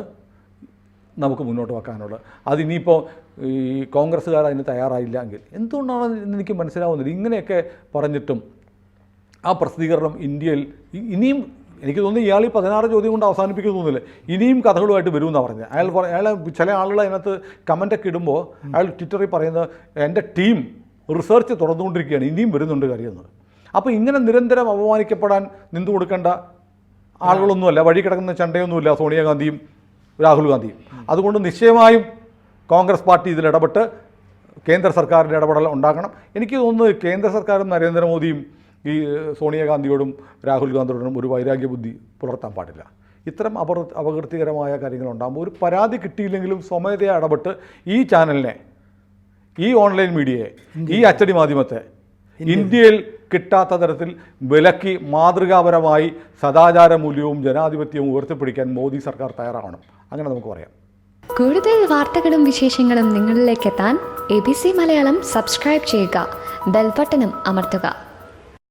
നമുക്ക് മുന്നോട്ട് വെക്കാനുള്ളത്. അതിനിപ്പോൾ ഈ കോൺഗ്രസ്സുകാർ അതിന് തയ്യാറായില്ല എങ്കിൽ എന്തുകൊണ്ടാണ് എനിക്ക് മനസ്സിലാവുന്നില്ല ഇങ്ങനെയൊക്കെ പറഞ്ഞിട്ടും ആ പ്രസിദ്ധീകരണം ഇന്ത്യയിൽ ഇനിയും എനിക്ക് തോന്നുന്നു ഇയാൾ ഈ പതിനാറ് ചോദ്യം കൊണ്ട് അവസാനിപ്പിക്കുന്നു തോന്നില്ല ഇനിയും കഥകളുമായിട്ട് വരുമെന്നാണ് പറഞ്ഞത്. അയാൾ അയാൾ ചില ആളുകൾ അതിനകത്ത് കമന്റൊക്കെ ഇടുമ്പോൾ അയാൾ ട്വിറ്ററിൽ പറയുന്നത് എന്റെ ടീം റിസർച്ച് തുറന്നുകൊണ്ടിരിക്കുകയാണ് ഇനിയും വരുന്നുണ്ട് കാര്യമെന്ന്. അപ്പോൾ ഇങ്ങനെ നിരന്തരം അപമാനിക്കപ്പെടാൻ നിന്നു കൊടുക്കേണ്ട ആളുകളൊന്നുമല്ല വഴി കിടക്കുന്ന ചണ്ടയൊന്നുമില്ല സോണിയാഗാന്ധിയും രാഹുൽ ഗാന്ധി. അതുകൊണ്ട് നിശ്ചയമായും കോൺഗ്രസ് പാർട്ടി ഇതിൽ ഇടപെട്ട് കേന്ദ്ര സർക്കാരിന്റെ ഇടപെടൽ ഉണ്ടാക്കണം എനിക്ക് തോന്നുന്നത് കേന്ദ്ര സർക്കാരും നരേന്ദ്രമോദിയും ഈ സോണിയാഗാന്ധിയോടും രാഹുൽ ഗാന്ധിയോടും ഒരു വൈരാഗ്യ ബുദ്ധി പുലർത്താൻ പാടില്ല. ഇത്തരം അപർ അപകീർത്തികരമായ കാര്യങ്ങളുണ്ടാകുമ്പോൾ ഒരു പരാതി കിട്ടിയില്ലെങ്കിലും സ്വമേധയാ ഇടപെട്ട് ഈ ചാനലിനെ ഈ ഓൺലൈൻ മീഡിയയെ ഈ അച്ചടി മാധ്യമത്തെ ഇന്ത്യയിൽ കിട്ടാത്ത തരത്തിൽ വിലക്കി മാതൃകാപരമായി സദാചാര മൂല്യവും ജനാധിപത്യവും ഉയർത്തിപ്പിടിക്കാൻ മോദി സർക്കാർ തയ്യാറാവണം. അങ്ങനെ നമുക്ക് പറയാം. കൂടുതൽ വാർത്തകളും വിശേഷങ്ങളും നിങ്ങളിലേക്ക് എത്താൻ A B C Malayalam subscribe ചെയ്യുക. ബെൽബട്ടനും അമർത്തുക.